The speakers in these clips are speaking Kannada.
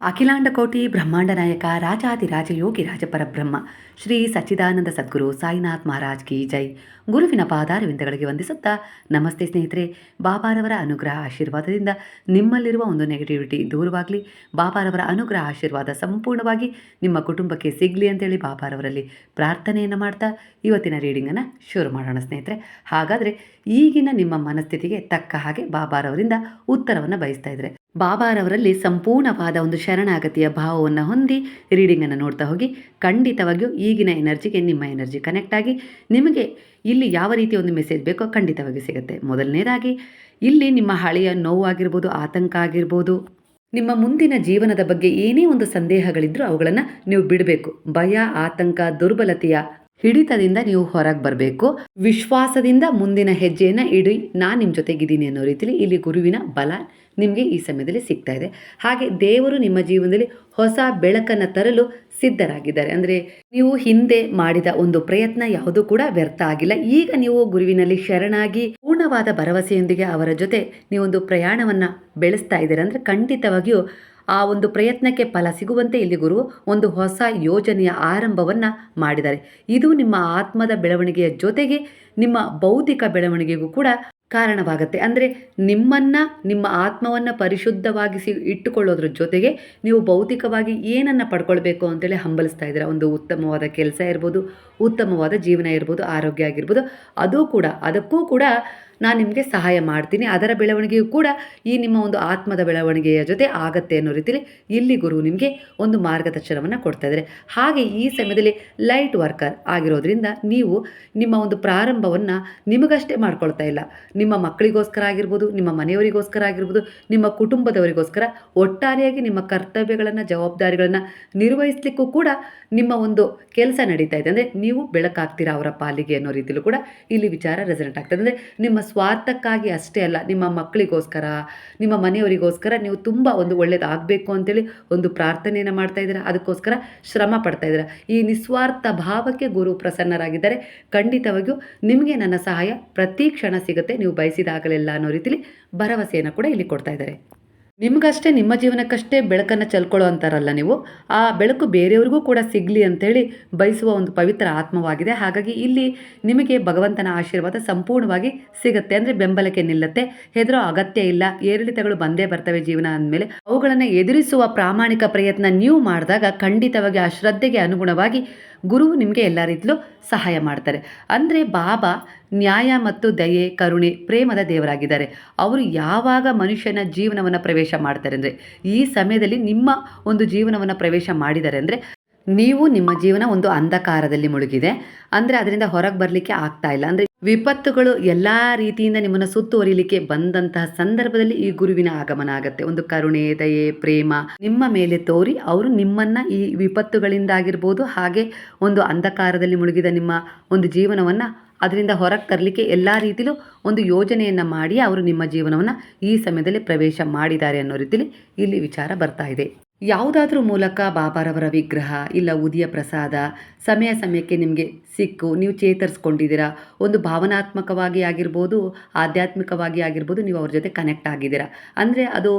ಅಖಿಲಾಂಡ ಕೋಟಿ ಬ್ರಹ್ಮಾಂಡ ನಾಯಕ ರಾಜಾದಿರಾಜ ಯೋಗಿ ರಾಜಪರಬ್ರಹ್ಮ ಶ್ರೀ ಸಚ್ಚಿದಾನಂದ ಸದ್ಗುರು ಸಾಯಿನಾಥ್ ಮಹಾರಾಜ್ ಕಿ ಜೈ. ಗುರುವಿನ ಪಾದಾರವಿಂದಗಳಿಗೆ ವಂದಿಸುತ್ತಾ ನಮಸ್ತೆ ಸ್ನೇಹಿತರೆ. ಬಾಬಾರವರ ಅನುಗ್ರಹ ಆಶೀರ್ವಾದದಿಂದ ನಿಮ್ಮಲ್ಲಿರುವ ಒಂದು ನೆಗೆಟಿವಿಟಿ ದೂರವಾಗಲಿ. ಬಾಬಾರವರ ಅನುಗ್ರಹ ಆಶೀರ್ವಾದ ಸಂಪೂರ್ಣವಾಗಿ ನಿಮ್ಮ ಕುಟುಂಬಕ್ಕೆ ಸಿಗಲಿ ಅಂತೇಳಿ ಬಾಬಾರವರಲ್ಲಿ ಪ್ರಾರ್ಥನೆಯನ್ನು ಮಾಡ್ತಾ ಇವತ್ತಿನ ರೀಡಿಂಗನ್ನು ಶುರು ಮಾಡೋಣ ಸ್ನೇಹಿತರೆ. ಹಾಗಾದರೆ ಈಗಿನ ನಿಮ್ಮ ಮನಸ್ಥಿತಿಗೆ ತಕ್ಕ ಹಾಗೆ ಬಾಬಾರವರಿಂದ ಉತ್ತರವನ್ನು ಬಯಸ್ತಾ ಇದ್ದಾರೆ ಬಾಬಾರವರಲ್ಲಿ ಸಂಪೂರ್ಣವಾದ ಒಂದು ಶರಣಾಗತಿಯ ಭಾವವನ್ನು ಹೊಂದಿ ರೀಡಿಂಗನ್ನು ನೋಡ್ತಾ ಹೋಗಿ, ಖಂಡಿತವಾಗಿಯೂ ಈಗಿನ ಎನರ್ಜಿಗೆ, ನಿಮ್ಮ ಎನರ್ಜಿ ಕನೆಕ್ಟ್ ಆಗಿ ನಿಮಗೆ ಇಲ್ಲಿ ಯಾವ ರೀತಿಯ ಒಂದು ಮೆಸೇಜ್ ಬೇಕೋ ಖಂಡಿತವಾಗಿ ಸಿಗುತ್ತೆ. ಮೊದಲನೇದಾಗಿ, ಇಲ್ಲಿ ನಿಮ್ಮ ಹಳೆಯ ನೋವಾಗಿರ್ಬೋದು, ಆತಂಕ ಆಗಿರ್ಬೋದು, ನಿಮ್ಮ ಮುಂದಿನ ಜೀವನದ ಬಗ್ಗೆ ಏನೇ ಒಂದು ಸಂದೇಹಗಳಿದ್ದರೂ ಅವುಗಳನ್ನು ನೀವು ಬಿಡಬೇಕು. ಭಯ, ಆತಂಕ, ದುರ್ಬಲತೆಯ ಹಿಡಿತದಿಂದ ನೀವು ಹೊರಗೆ ಬರಬೇಕು. ವಿಶ್ವಾಸದಿಂದ ಮುಂದಿನ ಹೆಜ್ಜೆಯನ್ನು ಇಡಿ. ನಾನು ನಿಮ್ಮ ಜೊತೆಗಿದ್ದೀನಿ ಅನ್ನೋ ರೀತಿಯಲ್ಲಿ ಇಲ್ಲಿ ಗುರುವಿನ ಬಲ ನಿಮಗೆ ಈ ಸಮಯದಲ್ಲಿ ಸಿಗ್ತಾ ಇದೆ. ಹಾಗೆ ದೇವರು ನಿಮ್ಮ ಜೀವನದಲ್ಲಿ ಹೊಸ ಬೆಳಕನ್ನು ತರಲು ಸಿದ್ಧರಾಗಿದ್ದಾರೆ. ಅಂದರೆ ನೀವು ಹಿಂದೆ ಮಾಡಿದ ಒಂದು ಪ್ರಯತ್ನ ಯಾವುದೂ ಕೂಡ ವ್ಯರ್ಥ ಆಗಿಲ್ಲ. ಈಗ ನೀವು ಗುರುವಿನಲ್ಲಿ ಶರಣಾಗಿ ಪೂರ್ಣವಾದ ಭರವಸೆಯೊಂದಿಗೆ ಅವರ ಜೊತೆ ನೀವೊಂದು ಪ್ರಯಾಣವನ್ನು ಬೆಳೆಸ್ತಾ ಇದ್ದೀರ. ಅಂದರೆ ಖಂಡಿತವಾಗಿಯೂ ಆ ಒಂದು ಪ್ರಯತ್ನಕ್ಕೆ ಫಲ ಸಿಗುವಂತೆ ಇಲ್ಲಿ ಗುರು ಒಂದು ಹೊಸ ಯೋಜನೆಯ ಆರಂಭವನ್ನು ಮಾಡಿದ್ದಾರೆ. ಇದು ನಿಮ್ಮ ಆತ್ಮದ ಬೆಳವಣಿಗೆಯ ಜೊತೆಗೆ ನಿಮ್ಮ ಬೌದ್ಧಿಕ ಬೆಳವಣಿಗೆಗೂ ಕೂಡ ಕಾರಣವಾಗುತ್ತೆ. ಅಂದರೆ ನಿಮ್ಮನ್ನು, ನಿಮ್ಮ ಆತ್ಮವನ್ನು ಪರಿಶುದ್ಧವಾಗಿಸಿ ಇಟ್ಟುಕೊಳ್ಳೋದ್ರ ಜೊತೆಗೆ ನೀವು ಭೌತಿಕವಾಗಿ ಏನನ್ನು ಪಡ್ಕೊಳ್ಬೇಕು ಅಂತೇಳಿ ಹಂಬಲಿಸ್ತಾ ಇದ್ದೀರಾ? ಒಂದು ಉತ್ತಮವಾದ ಕೆಲಸ ಇರ್ಬೋದು, ಉತ್ತಮವಾದ ಜೀವನ ಇರ್ಬೋದು, ಆರೋಗ್ಯ ಆಗಿರ್ಬೋದು, ಅದು ಕೂಡ, ಅದಕ್ಕೂ ಕೂಡ ನಾನು ನಿಮಗೆ ಸಹಾಯ ಮಾಡ್ತೀನಿ. ಅದರ ಬೆಳವಣಿಗೆಯೂ ಕೂಡ ಈ ನಿಮ್ಮ ಒಂದು ಆತ್ಮದ ಬೆಳವಣಿಗೆಯ ಜೊತೆ ಆಗತ್ತೆ ಅನ್ನೋ ರೀತಿಯಲ್ಲಿ ಇಲ್ಲಿ ಗುರು ನಿಮಗೆ ಒಂದು ಮಾರ್ಗದರ್ಶನವನ್ನು ಕೊಡ್ತಾ ಇದ್ದಾರೆ ಹಾಗೆ ಈ ಸಮಯದಲ್ಲಿ ಲೈಟ್ ವರ್ಕರ್ ಆಗಿರೋದ್ರಿಂದ ನೀವು ನಿಮ್ಮ ಒಂದು ಪ್ರಾರಂಭವನ್ನು ನಿಮಗಷ್ಟೇ ಮಾಡ್ಕೊಳ್ತಾ ಇಲ್ಲ. ನಿಮ್ಮ ಮಕ್ಕಳಿಗೋಸ್ಕರ ಆಗಿರ್ಬೋದು, ನಿಮ್ಮ ಮನೆಯವರಿಗೋಸ್ಕರ ಆಗಿರ್ಬೋದು, ನಿಮ್ಮ ಕುಟುಂಬದವರಿಗೋಸ್ಕರ ಒಟ್ಟಾರೆಯಾಗಿ ನಿಮ್ಮ ಕರ್ತವ್ಯಗಳನ್ನು, ಜವಾಬ್ದಾರಿಗಳನ್ನು ನಿರ್ವಹಿಸಲಿಕ್ಕೂ ಕೂಡ ನಿಮ್ಮ ಒಂದು ಕೆಲಸ ನಡೀತಾ ಇದೆ. ಅಂದರೆ ನೀವು ಬೆಳಕಾಗ್ತೀರಾ ಅವರ ಪಾಲಿಗೆ ಅನ್ನೋ ರೀತಿಯಲ್ಲೂ ಕೂಡ ಇಲ್ಲಿ ವಿಚಾರ ರೆಸೆಂಟ್ ಆಗ್ತದೆ ಅಂದರೆ ನಿಮ್ಮ ಸ್ವಾರ್ಥಕ್ಕಾಗಿ ಅಷ್ಟೇ ಅಲ್ಲ, ನಿಮ್ಮ ಮಕ್ಕಳಿಗೋಸ್ಕರ, ನಿಮ್ಮ ಮನೆಯವರಿಗೋಸ್ಕರ ನೀವು ತುಂಬ ಒಂದು ಒಳ್ಳೇದಾಗಬೇಕು ಅಂತೇಳಿ ಒಂದು ಪ್ರಾರ್ಥನೆಯನ್ನು ಮಾಡ್ತಾ ಇದ್ದೀರಾ, ಅದಕ್ಕೋಸ್ಕರ ಶ್ರಮ ಪಡ್ತಾ ಇದ್ದೀರಾ. ಈ ನಿಸ್ವಾರ್ಥ ಭಾವಕ್ಕೆ ಗುರು ಪ್ರಸನ್ನರಾಗಿದ್ದಾರೆ. ಖಂಡಿತವಾಗಿಯೂ ನಿಮಗೆ ನನ್ನ ಸಹಾಯ ಪ್ರತಿ ಕ್ಷಣ ಸಿಗುತ್ತೆ. ನೀವು ಬಯಸಿದಾಗಲೆಲ್ಲ ಅನ್ನೋ ರೀತಿಲಿ ಭರವಸೆಯನ್ನು ಕೂಡ ಇಲ್ಲಿ ಕೊಡ್ತಾ ಇದ್ದಾರೆ. ನಿಮಗಷ್ಟೇ, ನಿಮ್ಮ ಜೀವನಕ್ಕಷ್ಟೇ ಬೆಳಕನ್ನು ಚೆಲ್ಕೊಳ್ಳೋ ಅಂತಾರಲ್ಲ ನೀವು. ಆ ಬೆಳಕು ಬೇರೆಯವ್ರಿಗೂ ಕೂಡ ಸಿಗಲಿ ಅಂತೇಳಿ ಬಯಸುವ ಒಂದು ಪವಿತ್ರ ಆತ್ಮವಾಗಿದೆ. ಹಾಗಾಗಿ ಇಲ್ಲಿ ನಿಮಗೆ ಭಗವಂತನ ಆಶೀರ್ವಾದ ಸಂಪೂರ್ಣವಾಗಿ ಸಿಗುತ್ತೆ. ಅಂದರೆ ಬೆಂಬಲಕ್ಕೆ ನಿಲ್ಲತ್ತೆ. ಹೆದರೋ ಅಗತ್ಯ ಇಲ್ಲ. ಏರಿಳಿತಗಳು ಬಂದೇ ಬರ್ತವೆ ಜೀವನ ಅಂದಮೇಲೆ. ಅವುಗಳನ್ನು ಎದುರಿಸುವ ಪ್ರಾಮಾಣಿಕ ಪ್ರಯತ್ನ ನೀವು ಮಾಡಿದಾಗ ಖಂಡಿತವಾಗಿ ಆ ಶ್ರದ್ಧೆಗೆ ಅನುಗುಣವಾಗಿ ಗುರು ನಿಮಗೆ ಎಲ್ಲ ರೀತಿಲೂ ಸಹಾಯ ಮಾಡ್ತಾರೆ. ಅಂದರೆ ಬಾಬಾ ನ್ಯಾಯ ಮತ್ತು ದಯೆ, ಕರುಣೆ, ಪ್ರೇಮದ ದೇವರಾಗಿದ್ದಾರೆ. ಅವರು ಯಾವಾಗ ಮನುಷ್ಯನ ಜೀವನವನ್ನು ಪ್ರವೇಶ ಮಾಡ್ತಾರೆ ಅಂದರೆ, ಈ ಸಮಯದಲ್ಲಿ ನಿಮ್ಮ ಒಂದು ಜೀವನವನ್ನು ಪ್ರವೇಶ ಮಾಡಿದ್ದಾರೆ ಅಂದರೆ, ನೀವು ನಿಮ್ಮ ಜೀವನ ಒಂದು ಅಂಧಕಾರದಲ್ಲಿ ಮುಳುಗಿದೆ. ಅಂದರೆ ಅದರಿಂದ ಹೊರಗೆ ಬರಲಿಕ್ಕೆ ಆಗ್ತಾ ಇಲ್ಲ. ಅಂದರೆ ವಿಪತ್ತುಗಳು ಎಲ್ಲ ರೀತಿಯಿಂದ ನಿಮ್ಮನ್ನು ಸುತ್ತುವರಿಲಿಕ್ಕೆ ಬಂದಂತಹ ಸಂದರ್ಭದಲ್ಲಿ ಈ ಗುರುವಿನ ಆಗಮನ ಆಗುತ್ತೆ. ಒಂದು ಕರುಣೆ, ದಯೆ, ಪ್ರೇಮ ನಿಮ್ಮ ಮೇಲೆ ತೋರಿ ಅವರು ನಿಮ್ಮನ್ನ ಈ ವಿಪತ್ತುಗಳಿಂದಾಗಿರ್ಬೋದು ಹಾಗೆ ಒಂದು ಅಂಧಕಾರದಲ್ಲಿ ಮುಳುಗಿದ ನಿಮ್ಮ ಒಂದು ಜೀವನವನ್ನು ಅದರಿಂದ ಹೊರಗೆ ತರಲಿಕ್ಕೆ ಎಲ್ಲ ರೀತಿಲೂ ಒಂದು ಯೋಜನೆಯನ್ನು ಮಾಡಿ ಅವರು ನಿಮ್ಮ ಜೀವನವನ್ನು ಈ ಸಮಯದಲ್ಲಿ ಪ್ರವೇಶ ಮಾಡಿದ್ದಾರೆ ಅನ್ನೋ ರೀತಿಯಲ್ಲಿ ಇಲ್ಲಿ ವಿಚಾರ ಬರ್ತಾ ಇದೆ. ಯಾವುದಾದ್ರೂ ಮೂಲಕ ಬಾಬಾರವರ ವಿಗ್ರಹ ಇಲ್ಲ ಉದಿಯ ಪ್ರಸಾದ ಸಮಯ ಸಮಯಕ್ಕೆ ನಿಮಗೆ ಸಿಕ್ಕು, ನೀವು ಚೇತರಿಸ್ಕೊಂಡಿದ್ದೀರಾ, ಒಂದು ಭಾವನಾತ್ಮಕವಾಗಿ ಆಗಿರ್ಬೋದು, ಆಧ್ಯಾತ್ಮಿಕವಾಗಿ ಆಗಿರ್ಬೋದು, ನೀವು ಅವ್ರ ಜೊತೆ ಕನೆಕ್ಟ್ ಆಗಿದ್ದೀರಾ. ಅಂದರೆ ಅದು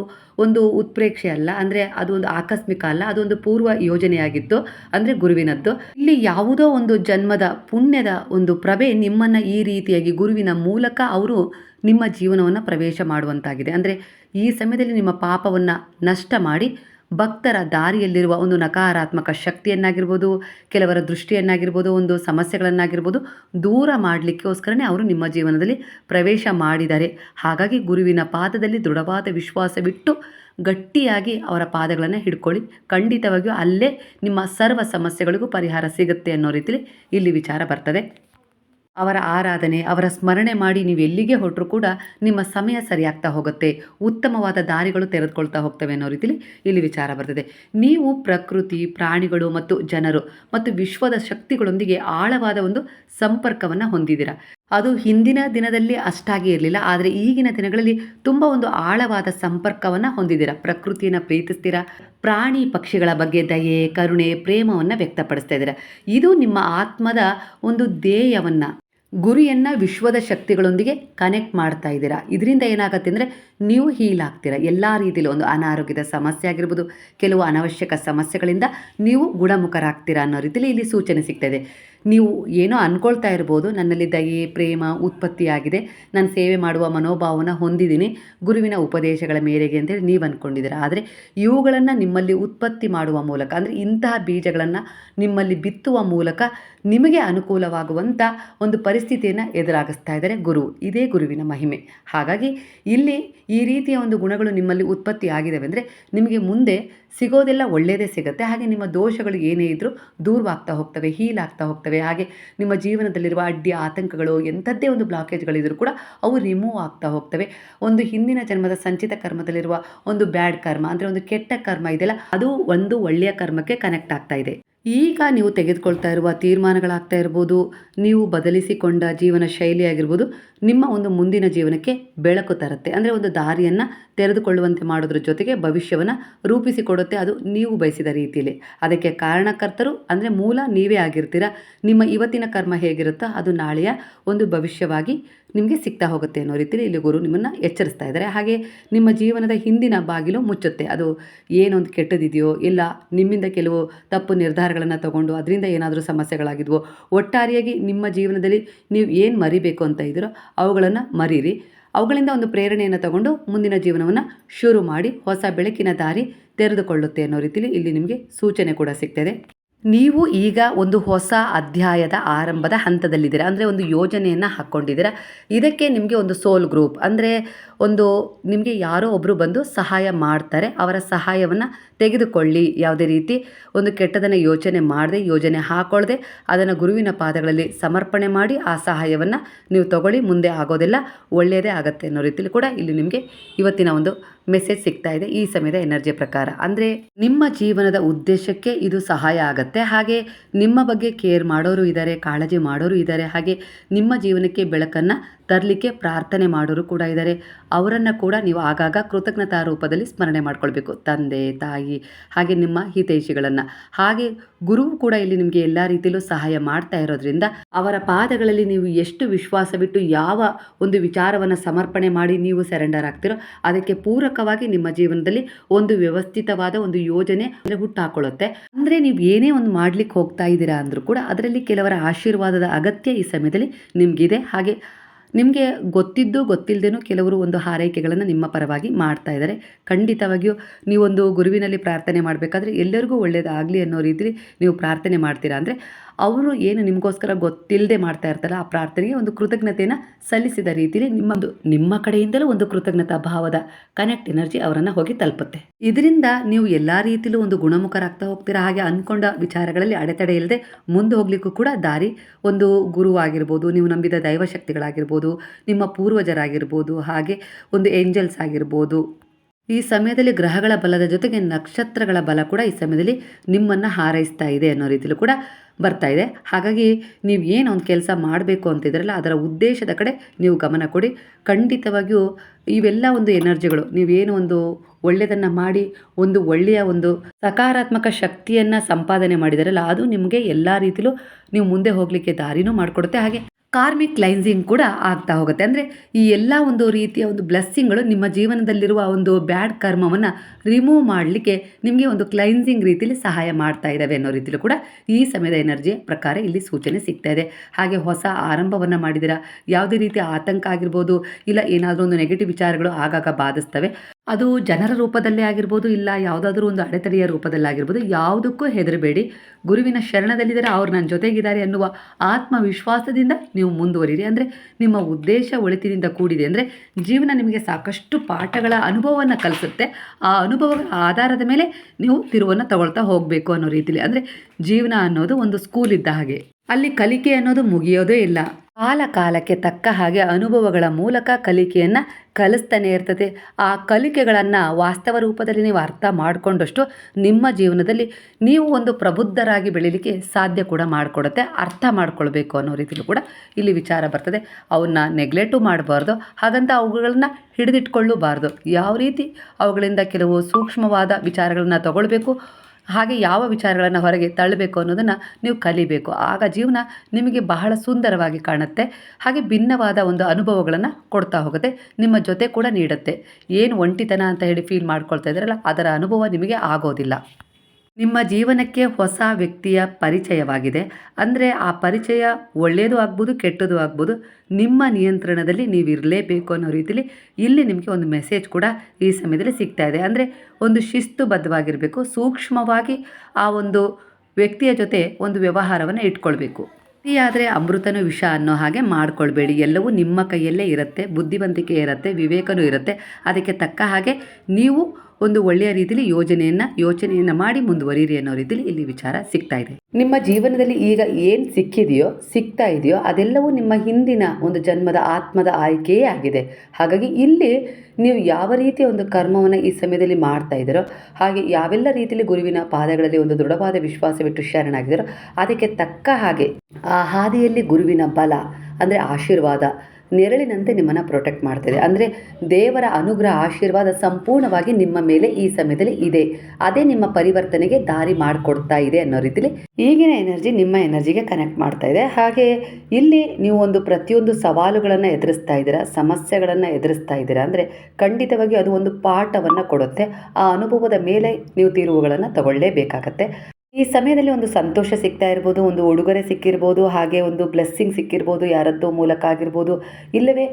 ಒಂದು ಉತ್ಪ್ರೇಕ್ಷೆ ಅಲ್ಲ, ಅಂದರೆ ಅದು ಒಂದು ಆಕಸ್ಮಿಕ ಅಲ್ಲ ಅದೊಂದು ಪೂರ್ವ ಯೋಜನೆಯಾಗಿತ್ತು, ಅಂದರೆ ಗುರುವಿನದ್ದು. ಇಲ್ಲಿ ಯಾವುದೋ ಒಂದು ಜನ್ಮದ, ಪುಣ್ಯದ ಒಂದು ಪ್ರಭೆ ನಿಮ್ಮನ್ನು ಈ ರೀತಿಯಾಗಿ ಗುರುವಿನ ಮೂಲಕ ಅವರು ನಿಮ್ಮ ಜೀವನವನ್ನು ಪ್ರವೇಶ ಮಾಡುವಂತಾಗಿದೆ. ಅಂದರೆ ಈ ಸಮಯದಲ್ಲಿ ನಿಮ್ಮ ಪಾಪವನ್ನು ನಷ್ಟ ಮಾಡಿ ಭಕ್ತರ ದಾರಿಯಲ್ಲಿರುವ ಒಂದು ನಕಾರಾತ್ಮಕ ಶಕ್ತಿಯನ್ನಾಗಿರ್ಬೋದು, ಕೆಲವರ ದೃಷ್ಟಿಯನ್ನಾಗಿರ್ಬೋದು, ಒಂದು ಸಮಸ್ಯೆಗಳನ್ನಾಗಿರ್ಬೋದು ದೂರ ಮಾಡಲಿಕ್ಕೋಸ್ಕರನೇ ಅವರು ನಿಮ್ಮ ಜೀವನದಲ್ಲಿ ಪ್ರವೇಶ ಮಾಡಿದ್ದಾರೆ. ಹಾಗಾಗಿ ಗುರುವಿನ ಪಾದದಲ್ಲಿ ದೃಢವಾದ ವಿಶ್ವಾಸವಿಟ್ಟು ಗಟ್ಟಿಯಾಗಿ ಅವರ ಪಾದಗಳನ್ನು ಹಿಡ್ಕೊಳ್ಳಿ. ಖಂಡಿತವಾಗಿಯೂ ಅಲ್ಲೇ ನಿಮ್ಮ ಸರ್ವ ಸಮಸ್ಯೆಗಳಿಗೂ ಪರಿಹಾರ ಸಿಗುತ್ತೆ ಅನ್ನೋ ರೀತಿಯಲ್ಲಿ ಇಲ್ಲಿ ವಿಚಾರ ಬರ್ತದೆ. ಅವರ ಆರಾಧನೆ, ಅವರ ಸ್ಮರಣೆ ಮಾಡಿ ನೀವು ಎಲ್ಲಿಗೆ ಹೊರಟರೂ ಕೂಡ ನಿಮ್ಮ ಸಮಯ ಸರಿಯಾಗ್ತಾ ಹೋಗುತ್ತೆ. ಉತ್ತಮವಾದ ದಾರಿಗಳು ತೆರೆದುಕೊಳ್ತಾ ಹೋಗ್ತವೆ ಅನ್ನೋ ರೀತಿಲಿ ಇಲ್ಲಿ ವಿಚಾರ ಬರ್ತದೆ. ನೀವು ಪ್ರಕೃತಿ, ಪ್ರಾಣಿಗಳು ಮತ್ತು ಜನರು ಮತ್ತು ವಿಶ್ವದ ಶಕ್ತಿಗಳೊಂದಿಗೆ ಆಳವಾದ ಒಂದು ಸಂಪರ್ಕವನ್ನು ಹೊಂದಿದ್ದೀರಾ. ಅದು ಹಿಂದಿನ ದಿನದಲ್ಲಿ ಅಷ್ಟಾಗಿ ಇರಲಿಲ್ಲ, ಆದರೆ ಈಗಿನ ದಿನಗಳಲ್ಲಿ ತುಂಬ ಒಂದು ಆಳವಾದ ಸಂಪರ್ಕವನ್ನು ಹೊಂದಿದ್ದೀರಾ. ಪ್ರಕೃತಿಯನ್ನು ಪ್ರೀತಿಸ್ತೀರಾ? ಪ್ರಾಣಿ ಪಕ್ಷಿಗಳ ಬಗ್ಗೆ ದಯೆ, ಕರುಣೆ, ಪ್ರೇಮವನ್ನು ವ್ಯಕ್ತಪಡಿಸ್ತಾ ಇದ್ದೀರ. ಇದು ನಿಮ್ಮ ಆತ್ಮದ ಒಂದು ಧ್ಯೇಯವನ್ನು, ಗುರಿಯನ್ನು ವಿಶ್ವದ ಶಕ್ತಿಗಳೊಂದಿಗೆ ಕನೆಕ್ಟ್ ಮಾಡ್ತಾ ಇದ್ದೀರಾ. ಇದರಿಂದ ಏನಾಗುತ್ತೆ ಅಂದರೆ ನೀವು ಹೀಲ್ ಆಗ್ತೀರಾ. ಎಲ್ಲ ರೀತಿಯಲ್ಲಿ ಒಂದು ಅನಾರೋಗ್ಯದ ಸಮಸ್ಯೆ ಆಗಿರ್ಬೋದು, ಕೆಲವು ಅನವಶ್ಯಕ ಸಮಸ್ಯೆಗಳಿಂದ ನೀವು ಗುಣಮುಖರಾಗ್ತೀರಾ ಅನ್ನೋ ರೀತಿಯಲ್ಲಿ ಇಲ್ಲಿ ಸೂಚನೆ ಸಿಗ್ತಾಯಿದೆ ನೀವು ಏನೋ ಅಂದ್ಕೊಳ್ತಾ ಇರ್ಬೋದು, ನನ್ನಲ್ಲಿ ದಯೆ, ಪ್ರೇಮ ಉತ್ಪತ್ತಿಯಾಗಿದೆ ನಾನು ಸೇವೆ ಮಾಡುವ ಮನೋಭಾವನ ಹೊಂದಿದ್ದೀನಿ. ಗುರುವಿನ ಉಪದೇಶಗಳ ಮೇರೆಗೆ ಅಂತೇಳಿ ನೀವು ಅಂದ್ಕೊಂಡಿದ್ದೀರ ಆದರೆ ಇವುಗಳನ್ನು ನಿಮ್ಮಲ್ಲಿ ಉತ್ಪತ್ತಿ ಮಾಡುವ ಮೂಲಕ, ಅಂದರೆ ಇಂತಹ ಬೀಜಗಳನ್ನು ನಿಮ್ಮಲ್ಲಿ ಬಿತ್ತುವ ಮೂಲಕ ನಿಮಗೆ ಅನುಕೂಲವಾಗುವಂಥ ಒಂದು ಪರಿಸ್ಥಿತಿಯನ್ನು ಎದುರಾಗಿಸ್ತಾ ಇದ್ದಾರೆ ಗುರು. ಇದೇ ಗುರುವಿನ ಮಹಿಮೆ. ಹಾಗಾಗಿ ಇಲ್ಲಿ ಈ ರೀತಿಯ ಒಂದು ಗುಣಗಳು ನಿಮ್ಮಲ್ಲಿ ಉತ್ಪತ್ತಿ ಆಗಿದ್ದಾವೆ ಅಂದರೆ ನಿಮಗೆ ಮುಂದೆ ಸಿಗೋದೆಲ್ಲ ಒಳ್ಳೆಯದೇ ಸಿಗುತ್ತೆ. ಹಾಗೆ ನಿಮ್ಮ ದೋಷಗಳು ಏನೇ ಇದ್ದರೂ ದೂರವಾಗ್ತಾ ಹೋಗ್ತವೆ, ಹೀಲ್ ಆಗ್ತಾ ಹೋಗ್ತವೆ. ಹಾಗೆ ನಿಮ್ಮ ಜೀವನದಲ್ಲಿರುವ ಅಡ್ಡಿ ಆತಂಕಗಳು, ಎಂಥದ್ದೇ ಒಂದು ಬ್ಲಾಕೇಜ್ಗಳಿದ್ರೂ ಕೂಡ ಅವು ರಿಮೂವ್ ಆಗ್ತಾ ಹೋಗ್ತವೆ. ಒಂದು ಹಿಂದಿನ ಜನ್ಮದ ಸಂಚಿತ ಕರ್ಮದಲ್ಲಿರುವ ಒಂದು ಬ್ಯಾಡ್ ಕರ್ಮ ಅಂದರೆ ಒಂದು ಕೆಟ್ಟ ಕರ್ಮ ಇದೆಯಲ್ಲ, ಅದು ಒಂದು ಒಳ್ಳೆಯ ಕರ್ಮಕ್ಕೆ ಕನೆಕ್ಟ್ ಆಗ್ತಾ ಇದೆ. ಈಗ ನೀವು ತೆಗೆದುಕೊಳ್ತಾ ಇರುವ ತೀರ್ಮಾನಗಳಾಗ್ತಾ ಇರ್ಬೋದು, ನೀವು ಬದಲಿಸಿಕೊಂಡ ಜೀವನ ಶೈಲಿ ಆಗಿರ್ಬೋದು ನಿಮ್ಮ ಒಂದು ಮುಂದಿನ ಜೀವನಕ್ಕೆ ಬೆಳಕು ತರುತ್ತೆ. ಅಂದರೆ ಒಂದು ದಾರಿಯನ್ನು ತೆರೆದುಕೊಳ್ಳುವಂತೆ ಮಾಡೋದ್ರ ಜೊತೆಗೆ ಭವಿಷ್ಯವನ್ನು ರೂಪಿಸಿಕೊಡುತ್ತೆ ಅದು ನೀವು ಬಯಸಿದ ರೀತಿಯಲ್ಲಿ ಅದಕ್ಕೆ ಕಾರಣಕರ್ತರು, ಅಂದರೆ ಮೂಲ ನೀವೇ ಆಗಿರ್ತೀರ? ನಿಮ್ಮ ಇವತ್ತಿನ ಕರ್ಮ ಹೇಗಿರುತ್ತೋ? ಅದು ನಾಳೆಯ ಒಂದು ಭವಿಷ್ಯವಾಗಿ ನಿಮಗೆ ಸಿಗ್ತಾ ಹೋಗುತ್ತೆ ಅನ್ನೋ ರೀತಿಯಲ್ಲಿ ಇಲ್ಲಿ ಗುರು ನಿಮ್ಮನ್ನು ಎಚ್ಚರಿಸ್ತಾ ಇದ್ದಾರೆ. ಹಾಗೆ ನಿಮ್ಮ ಜೀವನದ ಹಿಂದಿನ ಬಾಗಿಲು ಮುಚ್ಚುತ್ತೆ. ಅದು ಏನೊಂದು ಕೆಟ್ಟದಿದೆಯೋ ಇಲ್ಲ ನಿಮ್ಮಿಂದ ಕೆಲವು ತಪ್ಪು ನಿರ್ಧಾರಗಳನ್ನು ತಗೊಂಡು ಅದರಿಂದ ಏನಾದರೂ ಸಮಸ್ಯೆಗಳಾಗಿದ್ವೋ, ಒಟ್ಟಾರೆಯಾಗಿ ನಿಮ್ಮ ಜೀವನದಲ್ಲಿ ನೀವು ಏನು ಮರಿಬೇಕು ಅಂತ ಇದ್ದೀರೋ ಅವುಗಳನ್ನು ಮರೀರಿ. ಅವುಗಳಿಂದ ಒಂದು ಪ್ರೇರಣೆಯನ್ನು ತಗೊಂಡು ಮುಂದಿನ ಜೀವನವನ್ನು ಶುರು ಮಾಡಿ, ಹೊಸ ಬೆಳಕಿನ ದಾರಿ ತೆರೆದುಕೊಳ್ಳುತ್ತೆ ಅನ್ನೋ ರೀತಿಯಲ್ಲಿ ಇಲ್ಲಿ ನಿಮಗೆ ಸೂಚನೆ ಕೂಡ ಸಿಗ್ತದೆ ನೀವು ಈಗ ಒಂದು ಹೊಸ ಅಧ್ಯಾಯದ ಆರಂಭದ ಹಂತದಲ್ಲಿದ್ದೀರಾ? ಅಂದರೆ ಒಂದು ಯೋಜನೆಯನ್ನು ಹಾಕ್ಕೊಂಡಿದ್ದೀರಾ? ಇದಕ್ಕೆ ನಿಮಗೆ ಒಂದು ಸೋಲ್ ಗ್ರೂಪ್, ಅಂದರೆ ಒಂದು ನಿಮಗೆ ಯಾರೋ ಒಬ್ಬರು ಬಂದು ಸಹಾಯ ಮಾಡ್ತಾರೆ, ಅವರ ಸಹಾಯವನ್ನು ತೆಗೆದುಕೊಳ್ಳಿ. ಯಾವುದೇ ರೀತಿ ಒಂದು ಕೆಟ್ಟದನ್ನು ಯೋಚನೆ ಮಾಡದೆ, ಯೋಜನೆ ಹಾಕೊಳ್ಳದೆ ಅದನ್ನು ಗುರುವಿನ ಪಾದಗಳಲ್ಲಿ ಸಮರ್ಪಣೆ ಮಾಡಿ ಆ ಸಹಾಯವನ್ನು ನೀವು ತಗೊಳ್ಳಿ, ಮುಂದೆ ಆಗೋದೆಲ್ಲ ಒಳ್ಳೆಯದೇ ಆಗುತ್ತೆ ಅನ್ನೋ ರೀತಿಯಲ್ಲಿ ಕೂಡ ಇಲ್ಲಿ ನಿಮಗೆ ಇವತ್ತಿನ ಒಂದು ಮೆಸೇಜ್ ಸಿಗ್ತಾ ಇದೆ ಈ ಸಮಯದ ಎನರ್ಜಿ ಪ್ರಕಾರ. ಅಂದರೆ ನಿಮ್ಮ ಜೀವನದ ಉದ್ದೇಶಕ್ಕೆ ಇದು ಸಹಾಯ ಆಗುತ್ತೆ. ಹಾಗೆ ನಿಮ್ಮ ಬಗ್ಗೆ ಕೇರ್ ಮಾಡೋರು ಇದ್ದಾರೆ ಕಾಳಜಿ ಮಾಡೋರು ಇದ್ದಾರೆ ಹಾಗೆ ನಿಮ್ಮ ಜೀವನಕ್ಕೆ ಬೆಳಕನ್ನು ತರಲಿಕ್ಕೆ ಪ್ರಾರ್ಥನೆ ಮಾಡೋರು ಕೂಡ ಇದ್ದಾರೆ ಅವರನ್ನು ಕೂಡ ನೀವು ಆಗಾಗ ಕೃತಜ್ಞತಾ ರೂಪದಲ್ಲಿ ಸ್ಮರಣೆ ಮಾಡ್ಕೊಳ್ಬೇಕು, ತಂದೆ, ತಾಯಿ, ಹಾಗೆ ನಿಮ್ಮ ಹಿತೈಷಿಗಳನ್ನು. ಹಾಗೆ ಗುರುವು ಕೂಡ ಇಲ್ಲಿ ನಿಮಗೆ ಎಲ್ಲ ರೀತಿಯಲ್ಲೂ ಸಹಾಯ ಮಾಡ್ತಾ ಇರೋದ್ರಿಂದ ಅವರ ಪಾದಗಳಲ್ಲಿ ನೀವು ಎಷ್ಟು ವಿಶ್ವಾಸವಿಟ್ಟು ಯಾವ ಒಂದು ವಿಚಾರವನ್ನು ಸಮರ್ಪಣೆ ಮಾಡಿ ನೀವು ಸೆರೆಂಡರ್ ಆಗ್ತಿರೋ, ಅದಕ್ಕೆ ಪೂರಕವಾಗಿ ನಿಮ್ಮ ಜೀವನದಲ್ಲಿ ಒಂದು ವ್ಯವಸ್ಥಿತವಾದ ಒಂದು ಯೋಜನೆ ಅಂದರೆ ಹುಟ್ಟಾಕೊಳ್ಳುತ್ತೆ. ಅಂದರೆ ನೀವು ಏನೇ ಒಂದು ಮಾಡ್ಲಿಕ್ಕೆ ಹೋಗ್ತಾ ಇದ್ದೀರಾ ಅಂದರೂ ಕೂಡ ಅದರಲ್ಲಿ ಕೆಲವರ ಆಶೀರ್ವಾದದ ಅಗತ್ಯ ಈ ಸಮಯದಲ್ಲಿ ನಿಮಗಿದೆ. ಹಾಗೆ ನಿಮಗೆ ಗೊತ್ತಿದ್ದು ಗೊತ್ತಿಲ್ಲದೇನೂ ಕೆಲವರು ಒಂದು ಹಾರೈಕೆಗಳನ್ನು ನಿಮ್ಮ ಪರವಾಗಿ ಮಾಡ್ತಾ ಇದ್ದಾರೆ. ಖಂಡಿತವಾಗಿಯೂ ನೀವೊಂದು ಗುರುವಿನಲ್ಲಿ ಪ್ರಾರ್ಥನೆ ಮಾಡಬೇಕಾದ್ರೆ ಎಲ್ಲರಿಗೂ ಒಳ್ಳೆಯದಾಗಲಿ ಅನ್ನೋ ರೀತಿಲಿ ನೀವು ಪ್ರಾರ್ಥನೆ ಮಾಡ್ತೀರಾ ಅಂದರೆ ಅವರು ಏನು ನಿಮಗೋಸ್ಕರ ಗೊತ್ತಿಲ್ಲದೆ ಮಾಡ್ತಾ ಇರ್ತಾರಲ್ಲ ಆ ಪ್ರಾರ್ಥನೆಗೆ ಒಂದು ಕೃತಜ್ಞತೆಯನ್ನು ಸಲ್ಲಿಸಿದ ರೀತಿಯಲ್ಲಿ ನಿಮ್ಮದು ನಿಮ್ಮ ಕಡೆಯಿಂದಲೂ ಒಂದು ಕೃತಜ್ಞತಾ ಭಾವದ ಕನೆಕ್ಟ್ ಎನರ್ಜಿ ಅವರನ್ನು ಹೋಗಿ ತಲುಪುತ್ತೆ. ಇದರಿಂದ ನೀವು ಎಲ್ಲ ರೀತಿಯಲ್ಲೂ ಒಂದು ಗುಣಮುಖರಾಗ್ತಾ ಹೋಗ್ತೀರಾ? ಹಾಗೆ ಅಂದ್ಕೊಂಡ ವಿಚಾರಗಳಲ್ಲಿ ಅಡೆತಡೆ ಇಲ್ಲದೆ ಮುಂದೆ ಹೋಗಲಿಕ್ಕೂ ಕೂಡ ದಾರಿ ಒಂದು ಗುರು ಆಗಿರ್ಬೋದು, ನೀವು ನಂಬಿದ ದೈವಶಕ್ತಿಗಳಾಗಿರ್ಬೋದು, ನಿಮ್ಮ ಪೂರ್ವಜರಾಗಿರ್ಬೋದು, ಹಾಗೆ ಒಂದು ಏಂಜಲ್ಸ್ ಆಗಿರ್ಬೋದು. ಈ ಸಮಯದಲ್ಲಿ ಗ್ರಹಗಳ ಬಲದ ಜೊತೆಗೆ ನಕ್ಷತ್ರಗಳ ಬಲ ಕೂಡ ಈ ಸಮಯದಲ್ಲಿ ನಿಮ್ಮನ್ನು ಹಾರೈಸ್ತಾ ಇದೆ ಅನ್ನೋ ರೀತಿಯಲ್ಲೂ ಕೂಡ ಬರ್ತಾ ಇದೆ. ಹಾಗಾಗಿ ನೀವು ಏನು ಒಂದು ಕೆಲಸ ಮಾಡಬೇಕು ಅಂತಿದ್ರಲ್ಲ, ಅದರ ಉದ್ದೇಶದ ಕಡೆ ನೀವು ಗಮನ ಕೊಡಿ. ಖಂಡಿತವಾಗಿಯೂ ಇವೆಲ್ಲ ಒಂದು ಎನರ್ಜಿಗಳು. ನೀವೇನು ಒಂದು ಒಳ್ಳೆಯದನ್ನು ಮಾಡಿ, ಒಂದು ಒಳ್ಳೆಯ ಒಂದು ಸಕಾರಾತ್ಮಕ ಶಕ್ತಿಯನ್ನು ಸಂಪಾದನೆ ಮಾಡಿದಾರಲ್ಲ, ಅದು ನಿಮಗೆ ಎಲ್ಲ ರೀತಿಲೂ ನೀವು ಮುಂದೆ ಹೋಗಲಿಕ್ಕೆ ದಾರಿನೂ ಮಾಡಿಕೊಡುತ್ತೆ. ಹಾಗೆ ಕಾರ್ಮಿಕ್ ಕ್ಲೈನ್ಸಿಂಗ್ ಕೂಡ ಆಗ್ತಾ ಹೋಗುತ್ತೆ. ಅಂದರೆ ಈ ಎಲ್ಲ ಒಂದು ರೀತಿಯ ಒಂದು ಬ್ಲೆಸ್ಸಿಂಗ್ಗಳು ನಿಮ್ಮ ಜೀವನದಲ್ಲಿರುವ ಒಂದು ಬ್ಯಾಡ್ ಕರ್ಮವನ್ನು ರಿಮೂವ್ ಮಾಡಲಿಕ್ಕೆ ನಿಮಗೆ ಒಂದು ಕ್ಲೈನ್ಸಿಂಗ್ ರೀತಿಯಲ್ಲಿ ಸಹಾಯ ಮಾಡ್ತಾ ಇದ್ದಾವೆ ಅನ್ನೋ ರೀತಿಯಲ್ಲೂ ಕೂಡ ಈ ಸಮಯದ ಎನರ್ಜಿ ಪ್ರಕಾರ ಇಲ್ಲಿ ಸೂಚನೆ ಸಿಗ್ತಾ ಇದೆ. ಹಾಗೆ ಹೊಸ ಆರಂಭವನ್ನು ಮಾಡಿದಿರ ಯಾವುದೇ ರೀತಿಯ ಆತಂಕ ಆಗಿರ್ಬೋದು, ಇಲ್ಲ ಏನಾದರೂ ಒಂದು ನೆಗೆಟಿವ್ ವಿಚಾರಗಳು ಆಗಾಗ ಬಾಧಿಸ್ತವೆ. ಅದು ಜನರ ರೂಪದಲ್ಲೇ ಆಗಿರ್ಬೋದು, ಇಲ್ಲ ಯಾವುದಾದ್ರೂ ಒಂದು ಅಡೆತಡೆಯ ರೂಪದಲ್ಲಾಗಿರ್ಬೋದು ಯಾವುದಕ್ಕೂ ಹೆದರಬೇಡಿ. ಗುರುವಿನ ಶರಣದಲ್ಲಿದ್ದರೆ ಅವ್ರು ನನ್ನ ಜೊತೆಗಿದ್ದಾರೆ ಅನ್ನುವ ಆತ್ಮವಿಶ್ವಾಸದಿಂದ ನೀವು ಮುಂದುವರಿಯಿರಿ ಅಂದರೆ ನಿಮ್ಮ ಉದ್ದೇಶ ಒಳಿತಿನಿಂದ ಕೂಡಿದೆ. ಅಂದರೆ ಜೀವನ ನಿಮಗೆ ಸಾಕಷ್ಟು ಪಾಠಗಳ ಅನುಭವವನ್ನು ಕಲಿಸುತ್ತೆ. ಆ ಅನುಭವಗಳ ಆಧಾರದ ಮೇಲೆ ನೀವು ತಿರುವನ್ನು ತಗೊಳ್ತಾ ಹೋಗಬೇಕು ಅನ್ನೋ ರೀತಿಯಲ್ಲಿ ಅಂದರೆ ಜೀವನ ಅನ್ನೋದು ಒಂದು ಸ್ಕೂಲ್ ಇದ್ದ ಹಾಗೆ. ಅಲ್ಲಿ ಕಲಿಕೆ ಅನ್ನೋದು ಮುಗಿಯೋದೇ ಇಲ್ಲ. ಕಾಲ ಕಾಲಕ್ಕೆ ತಕ್ಕ ಹಾಗೆ ಅನುಭವಗಳ ಮೂಲಕ ಕಲಿಕೆಯನ್ನು ಕಲಿಸ್ತಾನೆ ಇರ್ತದೆ. ಆ ಕಲಿಕೆಗಳನ್ನು ವಾಸ್ತವ ರೂಪದಲ್ಲಿ ನೀವು ಅರ್ಥ ಮಾಡಿಕೊಂಡಷ್ಟು ನಿಮ್ಮ ಜೀವನದಲ್ಲಿ ನೀವು ಒಂದು ಪ್ರಬುದ್ಧರಾಗಿ ಬೆಳೀಲಿಕ್ಕೆ ಸಾಧ್ಯ ಕೂಡ ಮಾಡಿಕೊಡುತ್ತೆ. ಅರ್ಥ ಮಾಡ್ಕೊಳ್ಬೇಕು ಅನ್ನೋ ರೀತಿಯಲ್ಲೂ ಕೂಡ ಇಲ್ಲಿ ವಿಚಾರ ಬರ್ತದೆ. ಅವನ್ನ ನೆಗ್ಲೆಕ್ಟು ಮಾಡಬಾರ್ದು. ಹಾಗಂತ ಅವುಗಳನ್ನ ಹಿಡಿದಿಟ್ಕೊಳ್ಳಬಾರ್ದು. ಯಾವ ರೀತಿ ಅವುಗಳಿಂದ ಕೆಲವು ಸೂಕ್ಷ್ಮವಾದ ವಿಚಾರಗಳನ್ನ ತಗೊಳ್ಬೇಕು? ಹಾಗೆ ಯಾವ ವಿಚಾರಗಳನ್ನು ಹೊರಗೆ ತಳ್ಳಬೇಕು ಅನ್ನೋದನ್ನು ನೀವು ಕಲಿಬೇಕು. ಆಗ ಜೀವನ ನಿಮಗೆ ಬಹಳ ಸುಂದರವಾಗಿ ಕಾಣುತ್ತೆ. ಹಾಗೆ ಭಿನ್ನವಾದ ಒಂದು ಅನುಭವಗಳನ್ನು ಕೊಡ್ತಾ ಹೋಗುತ್ತೆ, ನಿಮ್ಮ ಜೊತೆ ಕೂಡ ನೀಡುತ್ತೆ. ಏನು ಒಂಟಿತನ ಅಂತ ಹೇಳಿ ಫೀಲ್ ಮಾಡ್ಕೊಳ್ತಾ ಇದ್ದಾರಲ್ಲ, ಅದರ ಅನುಭವ ನಿಮಗೆ ಆಗೋದಿಲ್ಲ. ನಿಮ್ಮ ಜೀವನಕ್ಕೆ ಹೊಸ ವ್ಯಕ್ತಿಯ ಪರಿಚಯವಾಗಿದೆ. ಅಂದರೆ ಆ ಪರಿಚಯ ಒಳ್ಳೆಯದು ಆಗ್ಬೋದು, ಕೆಟ್ಟದು ಆಗ್ಬೋದು, ನಿಮ್ಮ ನಿಯಂತ್ರಣದಲ್ಲಿ ನೀವು ಇರಲೇಬೇಕು ಅನ್ನೋ ರೀತಿಲಿ ಇಲ್ಲಿ ನಿಮಗೆ ಒಂದು ಮೆಸೇಜ್ ಕೂಡ ಈ ಸಮಯದಲ್ಲಿ ಸಿಗ್ತಾ ಇದೆ. ಅಂದರೆ ಒಂದು ಶಿಸ್ತುಬದ್ಧವಾಗಿರಬೇಕು, ಸೂಕ್ಷ್ಮವಾಗಿ ಆ ಒಂದು ವ್ಯಕ್ತಿಯ ಜೊತೆ ಒಂದು ವ್ಯವಹಾರವನ್ನು ಇಟ್ಕೊಳ್ಬೇಕು. ಆದರೆ ಅಮೃತನೂ ವಿಷ ಅನ್ನೋ ಹಾಗೆ ಮಾಡ್ಕೊಳ್ಬೇಡಿ. ಎಲ್ಲವೂ ನಿಮ್ಮ ಕೈಯಲ್ಲೇ ಇರುತ್ತೆ, ಬುದ್ಧಿವಂತಿಕೆ ಇರುತ್ತೆ, ವಿವೇಕನೂ ಇರುತ್ತೆ. ಅದಕ್ಕೆ ತಕ್ಕ ಹಾಗೆ ನೀವು ಒಂದು ಒಳ್ಳೆಯ ರೀತಿಯಲ್ಲಿ ಯೋಜನೆಯನ್ನು, ಯೋಚನೆಯನ್ನು ಮಾಡಿ ಮುಂದುವರಿಯಿರಿ ಅನ್ನೋ ರೀತಿಯಲ್ಲಿ ಇಲ್ಲಿ ವಿಚಾರ ಸಿಗ್ತಾ ಇದೆ. ನಿಮ್ಮ ಜೀವನದಲ್ಲಿ ಈಗ ಏನು ಸಿಕ್ಕಿದೆಯೋ, ಸಿಗ್ತಾ ಇದೆಯೋ, ಅದೆಲ್ಲವೂ ನಿಮ್ಮ ಹಿಂದಿನ ಒಂದು ಜನ್ಮದ ಆತ್ಮದ ಆಯ್ಕೆಯೇ ಆಗಿದೆ. ಹಾಗಾಗಿ ಇಲ್ಲಿ ನೀವು ಯಾವ ರೀತಿಯ ಒಂದು ಕರ್ಮವನ್ನು ಈ ಸಮಯದಲ್ಲಿ ಮಾಡ್ತಾ ಇದ್ದೀರೋ, ಹಾಗೆ ಯಾವೆಲ್ಲ ರೀತಿಯಲ್ಲಿ ಗುರುವಿನ ಪಾದಗಳಲ್ಲಿ ಒಂದು ದೃಢವಾದ ವಿಶ್ವಾಸವಿಟ್ಟು ಶರಣಾಗಿದ್ದಾರೋ, ಅದಕ್ಕೆ ತಕ್ಕ ಹಾಗೆ ಆ ಹಾದಿಯಲ್ಲಿ ಗುರುವಿನ ಬಲ, ಅಂದರೆ ಆಶೀರ್ವಾದ ನೆರಳಿನಂತೆ ನಿಮ್ಮನ್ನು ಪ್ರೊಟೆಕ್ಟ್ ಮಾಡ್ತಿದೆ. ಅಂದರೆ ದೇವರ ಅನುಗ್ರಹ, ಆಶೀರ್ವಾದ ಸಂಪೂರ್ಣವಾಗಿ ನಿಮ್ಮ ಮೇಲೆ ಈ ಸಮಯದಲ್ಲಿ ಇದೆ. ಅದೇ ನಿಮ್ಮ ಪರಿವರ್ತನೆಗೆ ದಾರಿ ಮಾಡಿಕೊಡ್ತಾ ಇದೆ ಅನ್ನೋ ರೀತಿಲಿ ಈಗಿನ ಎನರ್ಜಿ ನಿಮ್ಮ ಎನರ್ಜಿಗೆ ಕನೆಕ್ಟ್ ಮಾಡ್ತಾ ಇದೆ. ಹಾಗೆ ಇಲ್ಲಿ ನೀವು ಒಂದು ಪ್ರತಿಯೊಂದು ಸವಾಲುಗಳನ್ನು ಎದುರಿಸ್ತಾ ಇದ್ದೀರಾ, ಸಮಸ್ಯೆಗಳನ್ನು ಎದುರಿಸ್ತಾ ಇದ್ದೀರಾ, ಅಂದರೆ ಖಂಡಿತವಾಗಿ ಅದು ಒಂದು ಪಾಠವನ್ನು ಕೊಡುತ್ತೆ. ಆ ಅನುಭವದ ಮೇಲೆ ನೀವು ತೀರುವುಗಳನ್ನು ತಗೊಳ್ಳೇಬೇಕಾಗತ್ತೆ. ಈ ಸಮಯದಲ್ಲಿ ಒಂದು ಸಂತೋಷ ಸಿಗ್ತಾ ಇರ್ಬೋದು, ಒಂದು ಉಡುಗೊರೆ ಸಿಕ್ಕಿರ್ಬೋದು, ಹಾಗೆ ಒಂದು ಬ್ಲೆಸ್ಸಿಂಗ್ ಸಿಕ್ಕಿರ್ಬೋದು, ಯಾರದ್ದೋ ಮೂಲಕ ಆಗಿರ್ಬೋದು. ಇಲ್ಲವೇ,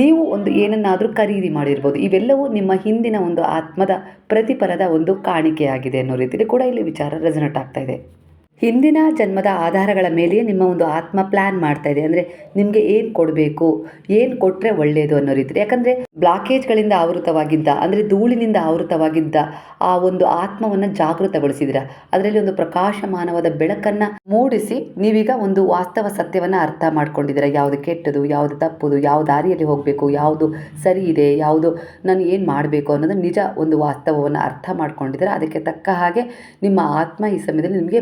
ನೀವು ಒಂದು ಏನನ್ನಾದರೂ ಖರೀದಿ ಮಾಡಿರ್ಬೋದು. ಇವೆಲ್ಲವೂ ನಿಮ್ಮ ಹಿಂದಿನ ಒಂದು ಆತ್ಮದ ಪ್ರತಿಫಲದ ಒಂದು ಕಾಣಿಕೆಯಾಗಿದೆ ಅನ್ನೋ ರೀತಿಯಲ್ಲಿ ಕೂಡ ಇಲ್ಲಿ ವಿಚಾರ ರೆಸನೆಟ್ ಆಗ್ತಾ ಇದೆ. ಹಿಂದಿನ ಜನ್ಮದ ಆಧಾರಗಳ ಮೇಲೆ ನಿಮ್ಮ ಒಂದು ಆತ್ಮ ಪ್ಲ್ಯಾನ್ ಮಾಡ್ತಾ ಇದೆ. ಅಂದರೆ ನಿಮಗೆ ಏನು ಕೊಡಬೇಕು, ಏನು ಕೊಟ್ಟರೆ ಒಳ್ಳೆಯದು ಅನ್ನೋ ರೀತಿ. ಯಾಕಂದರೆ ಬ್ಲಾಕೇಜ್ಗಳಿಂದ ಆವೃತವಾಗಿದ್ದ, ಅಂದರೆ ಧೂಳಿನಿಂದ ಆವೃತವಾಗಿದ್ದ ಆ ಒಂದು ಆತ್ಮವನ್ನು ಜಾಗೃತಗೊಳಿಸಿದಿರ. ಅದರಲ್ಲಿ ಒಂದು ಪ್ರಕಾಶಮಾನವಾದ ಬೆಳಕನ್ನು ಮೂಡಿಸಿ ನೀವೀಗ ಒಂದು ವಾಸ್ತವ ಸತ್ಯವನ್ನು ಅರ್ಥ ಮಾಡ್ಕೊಂಡಿದ್ದೀರ ಯಾವುದು ಕೆಟ್ಟದು, ಯಾವುದು ತಪ್ಪುದು, ಯಾವ ದಾರಿಯಲ್ಲಿ ಹೋಗಬೇಕು, ಯಾವುದು ಸರಿ ಇದೆ, ಯಾವುದು ನಾನು ಏನು ಮಾಡಬೇಕು ಅನ್ನೋದು ನಿಜ ಒಂದು ವಾಸ್ತವವನ್ನು ಅರ್ಥ ಮಾಡ್ಕೊಂಡಿದ್ದೀರ ಅದಕ್ಕೆ ತಕ್ಕ ಹಾಗೆ ನಿಮ್ಮ ಆತ್ಮ ಈ ಸಮಯದಲ್ಲಿ ನಿಮಗೆ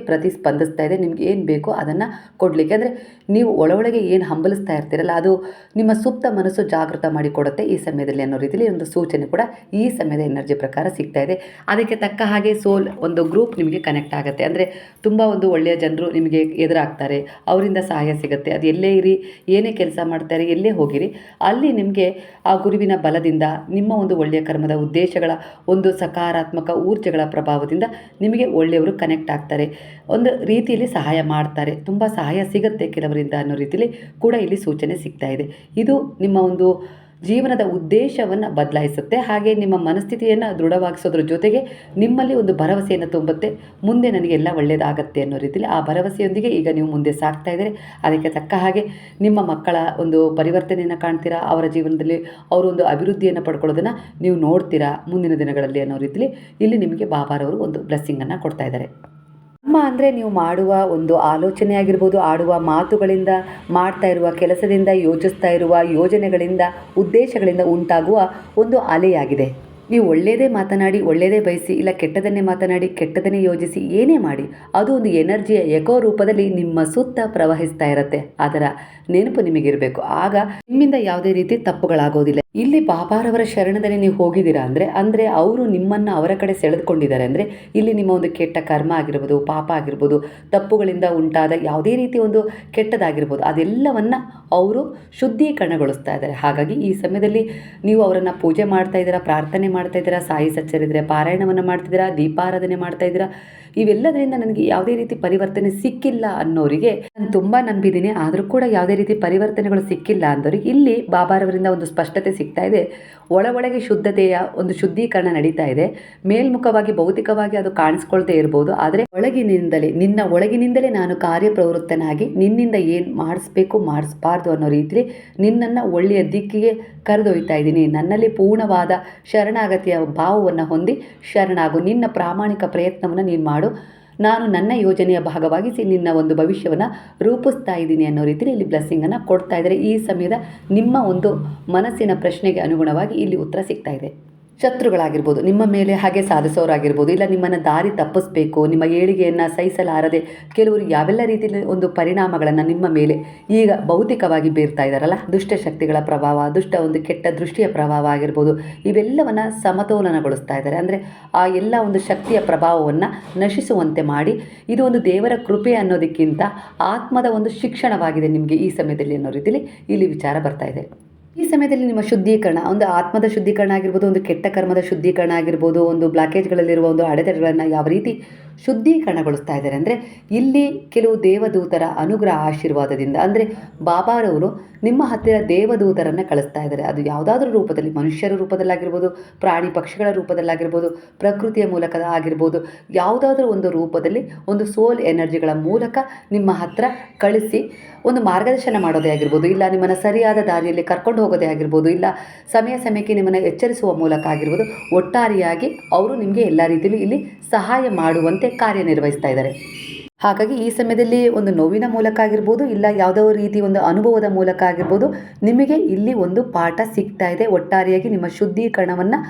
ಪ್ರತಿಸ್ಪಂದಿಸ್ತಾ ಇದೆ, ನಿಮ್ಗೆ ಏನು ಬೇಕೋ ಅದನ್ನು ಕೊಡಲಿಕ್ಕೆ. ಅಂದರೆ ನೀವು ಒಳೊಳಗೆ ಏನು ಹಂಬಲಿಸ್ತಾ ಇರ್ತೀರಲ್ಲ, ಅದು ನಿಮ್ಮ ಸುಪ್ತ ಮನಸ್ಸು ಜಾಗೃತ ಮಾಡಿಕೊಡುತ್ತೆ ಈ ಸಮಯದಲ್ಲಿ ಅನ್ನೋ ರೀತಿಯಲ್ಲಿ ಒಂದು ಸೂಚನೆ ಕೂಡ ಈ ಸಮಯದ ಎನರ್ಜಿ ಪ್ರಕಾರ ಸಿಗ್ತಾ ಇದೆ. ಅದಕ್ಕೆ ತಕ್ಕ ಹಾಗೆ ಸೋಲ್ ಒಂದು ಗ್ರೂಪ್ ನಿಮಗೆ ಕನೆಕ್ಟ್ ಆಗುತ್ತೆ. ಅಂದರೆ ತುಂಬ ಒಂದು ಒಳ್ಳೆಯ ಜನರು ನಿಮಗೆ ಎದುರಾಗ್ತಾರೆ, ಅವರಿಂದ ಸಹಾಯ ಸಿಗುತ್ತೆ. ಅದು ಎಲ್ಲೇ ಇರಿ, ಏನೇ ಕೆಲಸ ಮಾಡ್ತಾರೆ ಎಲ್ಲೇ ಹೋಗಿರಿ, ಅಲ್ಲಿ ನಿಮಗೆ ಆ ಗುರುವಿನ ಬಲದಿಂದ, ನಿಮ್ಮ ಒಂದು ಒಳ್ಳೆಯ ಕರ್ಮದ ಉದ್ದೇಶಗಳ ಒಂದು ಸಕಾರಾತ್ಮಕ ಊರ್ಜೆಗಳ ಪ್ರಭಾವದಿಂದ ನಿಮಗೆ ಒಳ್ಳೆಯವರು ಕನೆಕ್ಟ್ ಆಗ್ತಾರೆ. ಒಂದು ರೀತಿಯಲ್ಲಿ ಸಹಾಯ ಮಾಡ್ತಾರೆ. ತುಂಬ ಸಹಾಯ ಸಿಗುತ್ತೆ ಕೆಲವರಿಂದ ಅನ್ನೋ ರೀತಿಯಲ್ಲಿ ಕೂಡ ಇಲ್ಲಿ ಸೂಚನೆ ಸಿಗ್ತಾ ಇದೆ. ಇದು ನಿಮ್ಮ ಒಂದು ಜೀವನದ ಉದ್ದೇಶವನ್ನು ಬದಲಾಯಿಸುತ್ತೆ. ಹಾಗೆ ನಿಮ್ಮ ಮನಸ್ಥಿತಿಯನ್ನು ದೃಢವಾಗಿಸೋದ್ರ ಜೊತೆಗೆ ನಿಮ್ಮಲ್ಲಿ ಒಂದು ಭರವಸೆಯನ್ನು ತುಂಬುತ್ತೆ. ಮುಂದೆ ನನಗೆಲ್ಲ ಒಳ್ಳೆಯದಾಗತ್ತೆ ಅನ್ನೋ ರೀತಿಯಲ್ಲಿ ಆ ಭರವಸೆಯೊಂದಿಗೆ ಈಗ ನೀವು ಮುಂದೆ ಸಾಗ್ತಾ ಇದ್ದರೆ. ಅದಕ್ಕೆ ತಕ್ಕ ಹಾಗೆ ನಿಮ್ಮ ಮಕ್ಕಳ ಒಂದು ಪರಿವರ್ತನೆಯನ್ನು ಕಾಣ್ತೀರಾ? ಅವರ ಜೀವನದಲ್ಲಿ ಅವರೊಂದು ಅಭಿವೃದ್ಧಿಯನ್ನು ಪಡ್ಕೊಳ್ಳೋದನ್ನು ನೀವು ನೋಡ್ತೀರಾ ಮುಂದಿನ ದಿನಗಳಲ್ಲಿ ಅನ್ನೋ ರೀತಿಯಲ್ಲಿ ಇಲ್ಲಿ ನಿಮಗೆ ಬಾಬಾರವರು ಒಂದು ಬ್ಲೆಸ್ಸಿಂಗನ್ನು ಕೊಡ್ತಾ ಇದ್ದಾರೆ. ಕರ್ಮ ಅಂದರೆ ನೀವು ಮಾಡುವ ಒಂದು ಆಲೋಚನೆ ಆಗಿರ್ಬೋದು, ಆಡುವ ಮಾತುಗಳಿಂದ, ಮಾಡ್ತಾ ಇರುವ ಕೆಲಸದಿಂದ, ಯೋಚಿಸ್ತಾ ಇರುವ ಯೋಜನೆಗಳಿಂದ, ಉದ್ದೇಶಗಳಿಂದ ಉಂಟಾಗುವ ಒಂದು ಅಲೆಯಾಗಿದೆ. ನೀವು ಒಳ್ಳೆಯದೇ ಮಾತನಾಡಿ ಒಳ್ಳೆಯದೇ ಬಯಸಿ, ಇಲ್ಲ ಕೆಟ್ಟದನ್ನೇ ಮಾತನಾಡಿ ಕೆಟ್ಟದನ್ನೇ ಯೋಜಿಸಿ, ಏನೇ ಮಾಡಿ, ಅದು ಒಂದು ಎನರ್ಜಿಯ ಎಕೋ ರೂಪದಲ್ಲಿ ನಿಮ್ಮ ಸುತ್ತ ಪ್ರವಹಿಸ್ತಾ ಇರತ್ತೆ. ಅದರ ನೆನಪು ನಿಮಗಿರಬೇಕು. ಆಗ ನಿಮ್ಮಿಂದ ಯಾವುದೇ ರೀತಿ ತಪ್ಪುಗಳಾಗೋದಿಲ್ಲ. ಇಲ್ಲಿ ಬಾಬಾರವರ ಶರಣದಲ್ಲಿ ನೀವು ಹೋಗಿದ್ದೀರಾ ಅಂದರೆ ಅಂದರೆ ಅವರು ನಿಮ್ಮನ್ನು ಅವರ ಕಡೆ ಸೆಳೆದುಕೊಂಡಿದ್ದಾರೆ ಅಂದರೆ, ಇಲ್ಲಿ ನಿಮ್ಮ ಒಂದು ಕೆಟ್ಟ ಕರ್ಮ ಆಗಿರ್ಬೋದು, ಪಾಪ ಆಗಿರ್ಬೋದು, ತಪ್ಪುಗಳಿಂದ ಉಂಟಾದ ಯಾವುದೇ ರೀತಿ ಒಂದು ಕೆಟ್ಟದಾಗಿರ್ಬೋದು, ಅದೆಲ್ಲವನ್ನು ಅವರು ಶುದ್ಧೀಕರಣಗೊಳಿಸ್ತಾ ಇದ್ದಾರೆ. ಹಾಗಾಗಿ ಈ ಸಮಯದಲ್ಲಿ ನೀವು ಅವರನ್ನು ಪೂಜೆ ಮಾಡ್ತಾ ಇದ್ದೀರಾ, ಪ್ರಾರ್ಥನೆ ಮಾಡ್ತಾ ಇದ್ದೀರಾ, ಸಾಯಿ ಸಚ್ಚರಿದ್ರೆ ಪಾರಾಯಣವನ್ನು ಮಾಡ್ತಿದ್ದೀರಾ ದೀಪಾರಾಧನೆ ಮಾಡ್ತಾ ಇದ್ದೀರಾ ಇವೆಲ್ಲದರಿಂದ ನನಗೆ ಯಾವುದೇ ರೀತಿ ಪರಿವರ್ತನೆ ಸಿಕ್ಕಿಲ್ಲ ಅನ್ನೋರಿಗೆ ನಾನು ತುಂಬ ನಂಬಿದ್ದೀನಿ. ಆದರೂ ಕೂಡ ಯಾವುದೇ ರೀತಿ ಪರಿವರ್ತನೆಗಳು ಸಿಕ್ಕಿಲ್ಲ ಅಂದವರಿಗೆ ಇಲ್ಲಿ ಬಾಬಾರವರಿಂದ ಒಂದು ಸ್ಪಷ್ಟತೆ ಸಿಗ್ತಾ ಇದೆ. ಒಳ ಒಳಗೆ ಶುದ್ಧತೆಯ ಒಂದು ಶುದ್ಧೀಕರಣ ನಡೀತಾ ಇದೆ. ಮೇಲ್ಮುಖವಾಗಿ ಭೌತಿಕವಾಗಿ ಅದು ಕಾಣಿಸ್ಕೊಳ್ತೇ ಇರ್ಬೋದು. ಆದರೆ ಒಳಗಿನಿಂದಲೇ, ನಿನ್ನ ಒಳಗಿನಿಂದಲೇ ನಾನು ಕಾರ್ಯಪ್ರವೃತ್ತನಾಗಿ ನಿನ್ನಿಂದ ಏನು ಮಾಡಿಸ್ಬೇಕು ಮಾಡಿಸ್ಬಾರ್ದು ಅನ್ನೋ ರೀತಿಲಿ ನಿನ್ನನ್ನು ಒಳ್ಳೆಯ ದಿಕ್ಕಿಗೆ ಕರೆದೊಯ್ತಾ ಇದ್ದೀನಿ. ನನ್ನಲ್ಲಿ ಪೂರ್ಣವಾದ ಶರಣಾಗತಿಯ ಭಾವವನ್ನು ಹೊಂದಿ ಶರಣಾಗು. ನಿನ್ನ ಪ್ರಾಮಾಣಿಕ ಪ್ರಯತ್ನವನ್ನು ನೀನು ಮಾಡು. ನಾನು ನನ್ನ ಯೋಜನೆಯ ಭಾಗವಾಗಿಸಿ ನಿನ್ನ ಒಂದು ಭವಿಷ್ಯವನ್ನು ರೂಪಿಸ್ತಾ ಇದ್ದೀನಿ ಅನ್ನೋ ರೀತಿಯಲ್ಲಿ ಇಲ್ಲಿ ಬ್ಲೆಸ್ಸಿಂಗನ್ನು ಕೊಡ್ತಾ ಇದ್ದಾರೆ. ಈ ಸಮಯದ ನಿಮ್ಮ ಒಂದು ಮನಸ್ಸಿನ ಪ್ರಶ್ನೆಗೆ ಅನುಗುಣವಾಗಿ ಇಲ್ಲಿ ಉತ್ತರ ಸಿಗ್ತಾ ಇದೆ. ಶತ್ರುಗಳಾಗಿರ್ಬೋದು, ನಿಮ್ಮ ಮೇಲೆ ಹಾಗೆ ಸಾಧಿಸೋರಾಗಿರ್ಬೋದು, ಇಲ್ಲ ನಿಮ್ಮನ್ನು ದಾರಿ ತಪ್ಪಿಸ್ಬೇಕು, ನಿಮ್ಮ ಏಳಿಗೆಯನ್ನು ಸಹಿಸಲಾರದೆ ಕೆಲವರು ಯಾವೆಲ್ಲ ರೀತಿಯಲ್ಲಿ ಒಂದು ಪರಿಣಾಮಗಳನ್ನು ನಿಮ್ಮ ಮೇಲೆ ಈಗ ಭೌತಿಕವಾಗಿ ಬೀರ್ತಾ ಇದ್ದಾರಲ್ಲ ದುಷ್ಟಶಕ್ತಿಗಳ ಪ್ರಭಾವ, ದುಷ್ಟ ಒಂದು ಕೆಟ್ಟ ದೃಷ್ಟಿಯ ಪ್ರಭಾವ ಆಗಿರ್ಬೋದು, ಇವೆಲ್ಲವನ್ನು ಸಮತೋಲನಗೊಳಿಸ್ತಾ ಇದ್ದಾರೆ. ಅಂದರೆ ಆ ಎಲ್ಲ ಒಂದು ಶಕ್ತಿಯ ಪ್ರಭಾವವನ್ನು ನಶಿಸುವಂತೆ ಮಾಡಿ, ಇದು ಒಂದು ದೇವರ ಕೃಪೆ ಅನ್ನೋದಕ್ಕಿಂತ ಆತ್ಮದ ಒಂದು ಶಿಕ್ಷಣವಾಗಿದೆ ನಿಮಗೆ ಈ ಸಮಯದಲ್ಲಿ ಅನ್ನೋ ರೀತಿಯಲ್ಲಿ ಇಲ್ಲಿ ವಿಚಾರ ಬರ್ತಾ ಇದೆ. ಈ ಸಮಯದಲ್ಲಿ ನಿಮ್ಮ ಶುದ್ಧೀಕರಣ, ಒಂದು ಆತ್ಮದ ಶುದ್ಧೀಕರಣ ಆಗಿರ್ಬೋದು, ಒಂದು ಕೆಟ್ಟ ಕರ್ಮದ ಶುದ್ಧೀಕರಣ ಆಗಿರ್ಬೋದು, ಒಂದು ಬ್ಲಾಕೇಜ್ಗಳಲ್ಲಿರುವ ಒಂದು ಅಡೆತಡೆಗಳನ್ನು ಯಾವ ರೀತಿ ಶುದ್ಧೀಕರಣಗೊಳಿಸ್ತಾ ಇದ್ದಾರೆ. ಅಂದರೆ ಇಲ್ಲಿ ಕೆಲವು ದೇವದೂತರ ಅನುಗ್ರಹ ಆಶೀರ್ವಾದದಿಂದ, ಅಂದರೆ ಬಾಬಾರವರು ನಿಮ್ಮ ಹತ್ತಿರ ದೇವದೂತರನ್ನು ಕಳಿಸ್ತಾ ಇದ್ದಾರೆ. ಅದು ಯಾವುದಾದ್ರೂ ರೂಪದಲ್ಲಿ, ಮನುಷ್ಯರ ರೂಪದಲ್ಲಾಗಿರ್ಬೋದು, ಪ್ರಾಣಿ ಪಕ್ಷಿಗಳ ರೂಪದಲ್ಲಾಗಿರ್ಬೋದು, ಪ್ರಕೃತಿಯ ಮೂಲಕ ಆಗಿರ್ಬೋದು, ಯಾವುದಾದ್ರೂ ಒಂದು ರೂಪದಲ್ಲಿ ಒಂದು ಸೋಲ್ ಎನರ್ಜಿಗಳ ಮೂಲಕ ನಿಮ್ಮ ಹತ್ತಿರ ಕಳಿಸಿ ಒಂದು ಮಾರ್ಗದರ್ಶನ ಮಾಡೋದೇ ಆಗಿರ್ಬೋದು, ಇಲ್ಲ ನಿಮ್ಮನ್ನು ಸರಿಯಾದ ದಾರಿಯಲ್ಲಿ ಕರ್ಕೊಂಡು ಹೋಗೋದೇ ಆಗಿರ್ಬೋದು, ಇಲ್ಲ ಸಮಯ ಸಮಯಕ್ಕೆ ನಿಮ್ಮನ್ನು ಎಚ್ಚರಿಸುವ ಮೂಲಕ ಆಗಿರ್ಬೋದು, ಒಟ್ಟಾರೆಯಾಗಿ ಅವರು ನಿಮಗೆ ಎಲ್ಲ ರೀತಿಯಲ್ಲಿ ಇಲ್ಲಿ ಸಹಾಯ ಮಾಡುವಂತೆ ಕಾರ್ಯನಿರ್ವಹಿಸ್ತಾ ಇದ್ದಾರೆ. ಹಾಗಾಗಿ ಈ ಸಮಯದಲ್ಲಿ ಒಂದು ನೋವಿನ ಮೂಲಕ ಆಗಿರ್ಬೋದು, ಇಲ್ಲ ಯಾವುದೋ ರೀತಿ ಒಂದು ಅನುಭವದ ಮೂಲಕ ಆಗಿರ್ಬೋದು, ನಿಮಗೆ ಇಲ್ಲಿ ಒಂದು ಪಾಠ ಸಿಗ್ತಾ ಇದೆ. ಒಟ್ಟಾರೆಯಾಗಿ ನಿಮ್ಮ ಶುದ್ಧೀಕರಣವನ್ನು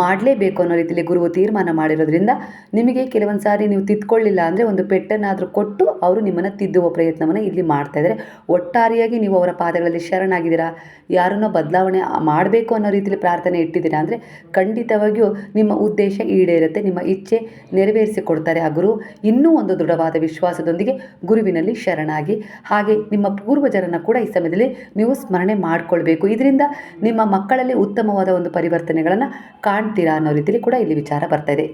ಮಾಡಲೇಬೇಕು ಅನ್ನೋ ರೀತಿಯಲ್ಲಿ ಗುರುವು ತೀರ್ಮಾನ ಮಾಡಿರೋದ್ರಿಂದ ನಿಮಗೆ ಕೆಲವೊಂದು ಸಾರಿ ನೀವು ತಿದ್ಕೊಳ್ಳಿಲ್ಲ ಅಂದರೆ ಒಂದು ಪೆಟ್ಟನ್ನಾದರೂ ಕೊಟ್ಟು ಅವರು ನಿಮ್ಮನ್ನು ತಿದ್ದುವ ಪ್ರಯತ್ನವನ್ನು ಇಲ್ಲಿ ಮಾಡ್ತಾ ಇದ್ದಾರೆ. ಒಟ್ಟಾರೆಯಾಗಿ ನೀವು ಅವರ ಪಾದಗಳಲ್ಲಿ ಶರಣಾಗಿದ್ದೀರಾ? ಯಾರನ್ನೋ ಬದಲಾವಣೆ ಮಾಡಬೇಕು ಅನ್ನೋ ರೀತಿಯಲ್ಲಿ ಪ್ರಾರ್ಥನೆ ಇಟ್ಟಿದ್ದೀರಾ ಅಂದರೆ ಖಂಡಿತವಾಗಿಯೂ ನಿಮ್ಮ ಉದ್ದೇಶ ಈಡೇರುತ್ತೆ, ನಿಮ್ಮ ಇಚ್ಛೆ ನೆರವೇರಿಸಿಕೊಡ್ತಾರೆ ಆ ಗುರು. ಇನ್ನೂ ಒಂದು ದೃಢವಾದ ವಿಶ್ವಾಸದೊಂದಿಗೆ ಗುರುವಿನಲ್ಲಿ ಶರಣಾಗಿ. ಹಾಗೆ ನಿಮ್ಮ ಪೂರ್ವಜರನ್ನು ಕೂಡ ಈ ಸಮಯದಲ್ಲಿ ನೀವು ಸ್ಮರಣೆ ಮಾಡಿಕೊಳ್ಬೇಕು. ಇದರಿಂದ ನಿಮ್ಮ ಮಕ್ಕಳಲ್ಲಿ ಉತ್ತಮವಾದ ಒಂದು ಪರಿವರ್ತನೆಗಳನ್ನು ಕಾಣ್ತೀರಾ ಅನ್ನೋ ರೀತಿಯಲ್ಲಿ ಕೂಡ ಇಲ್ಲಿ ವಿಚಾರ ಬರ್ತಾ ಇದೆ.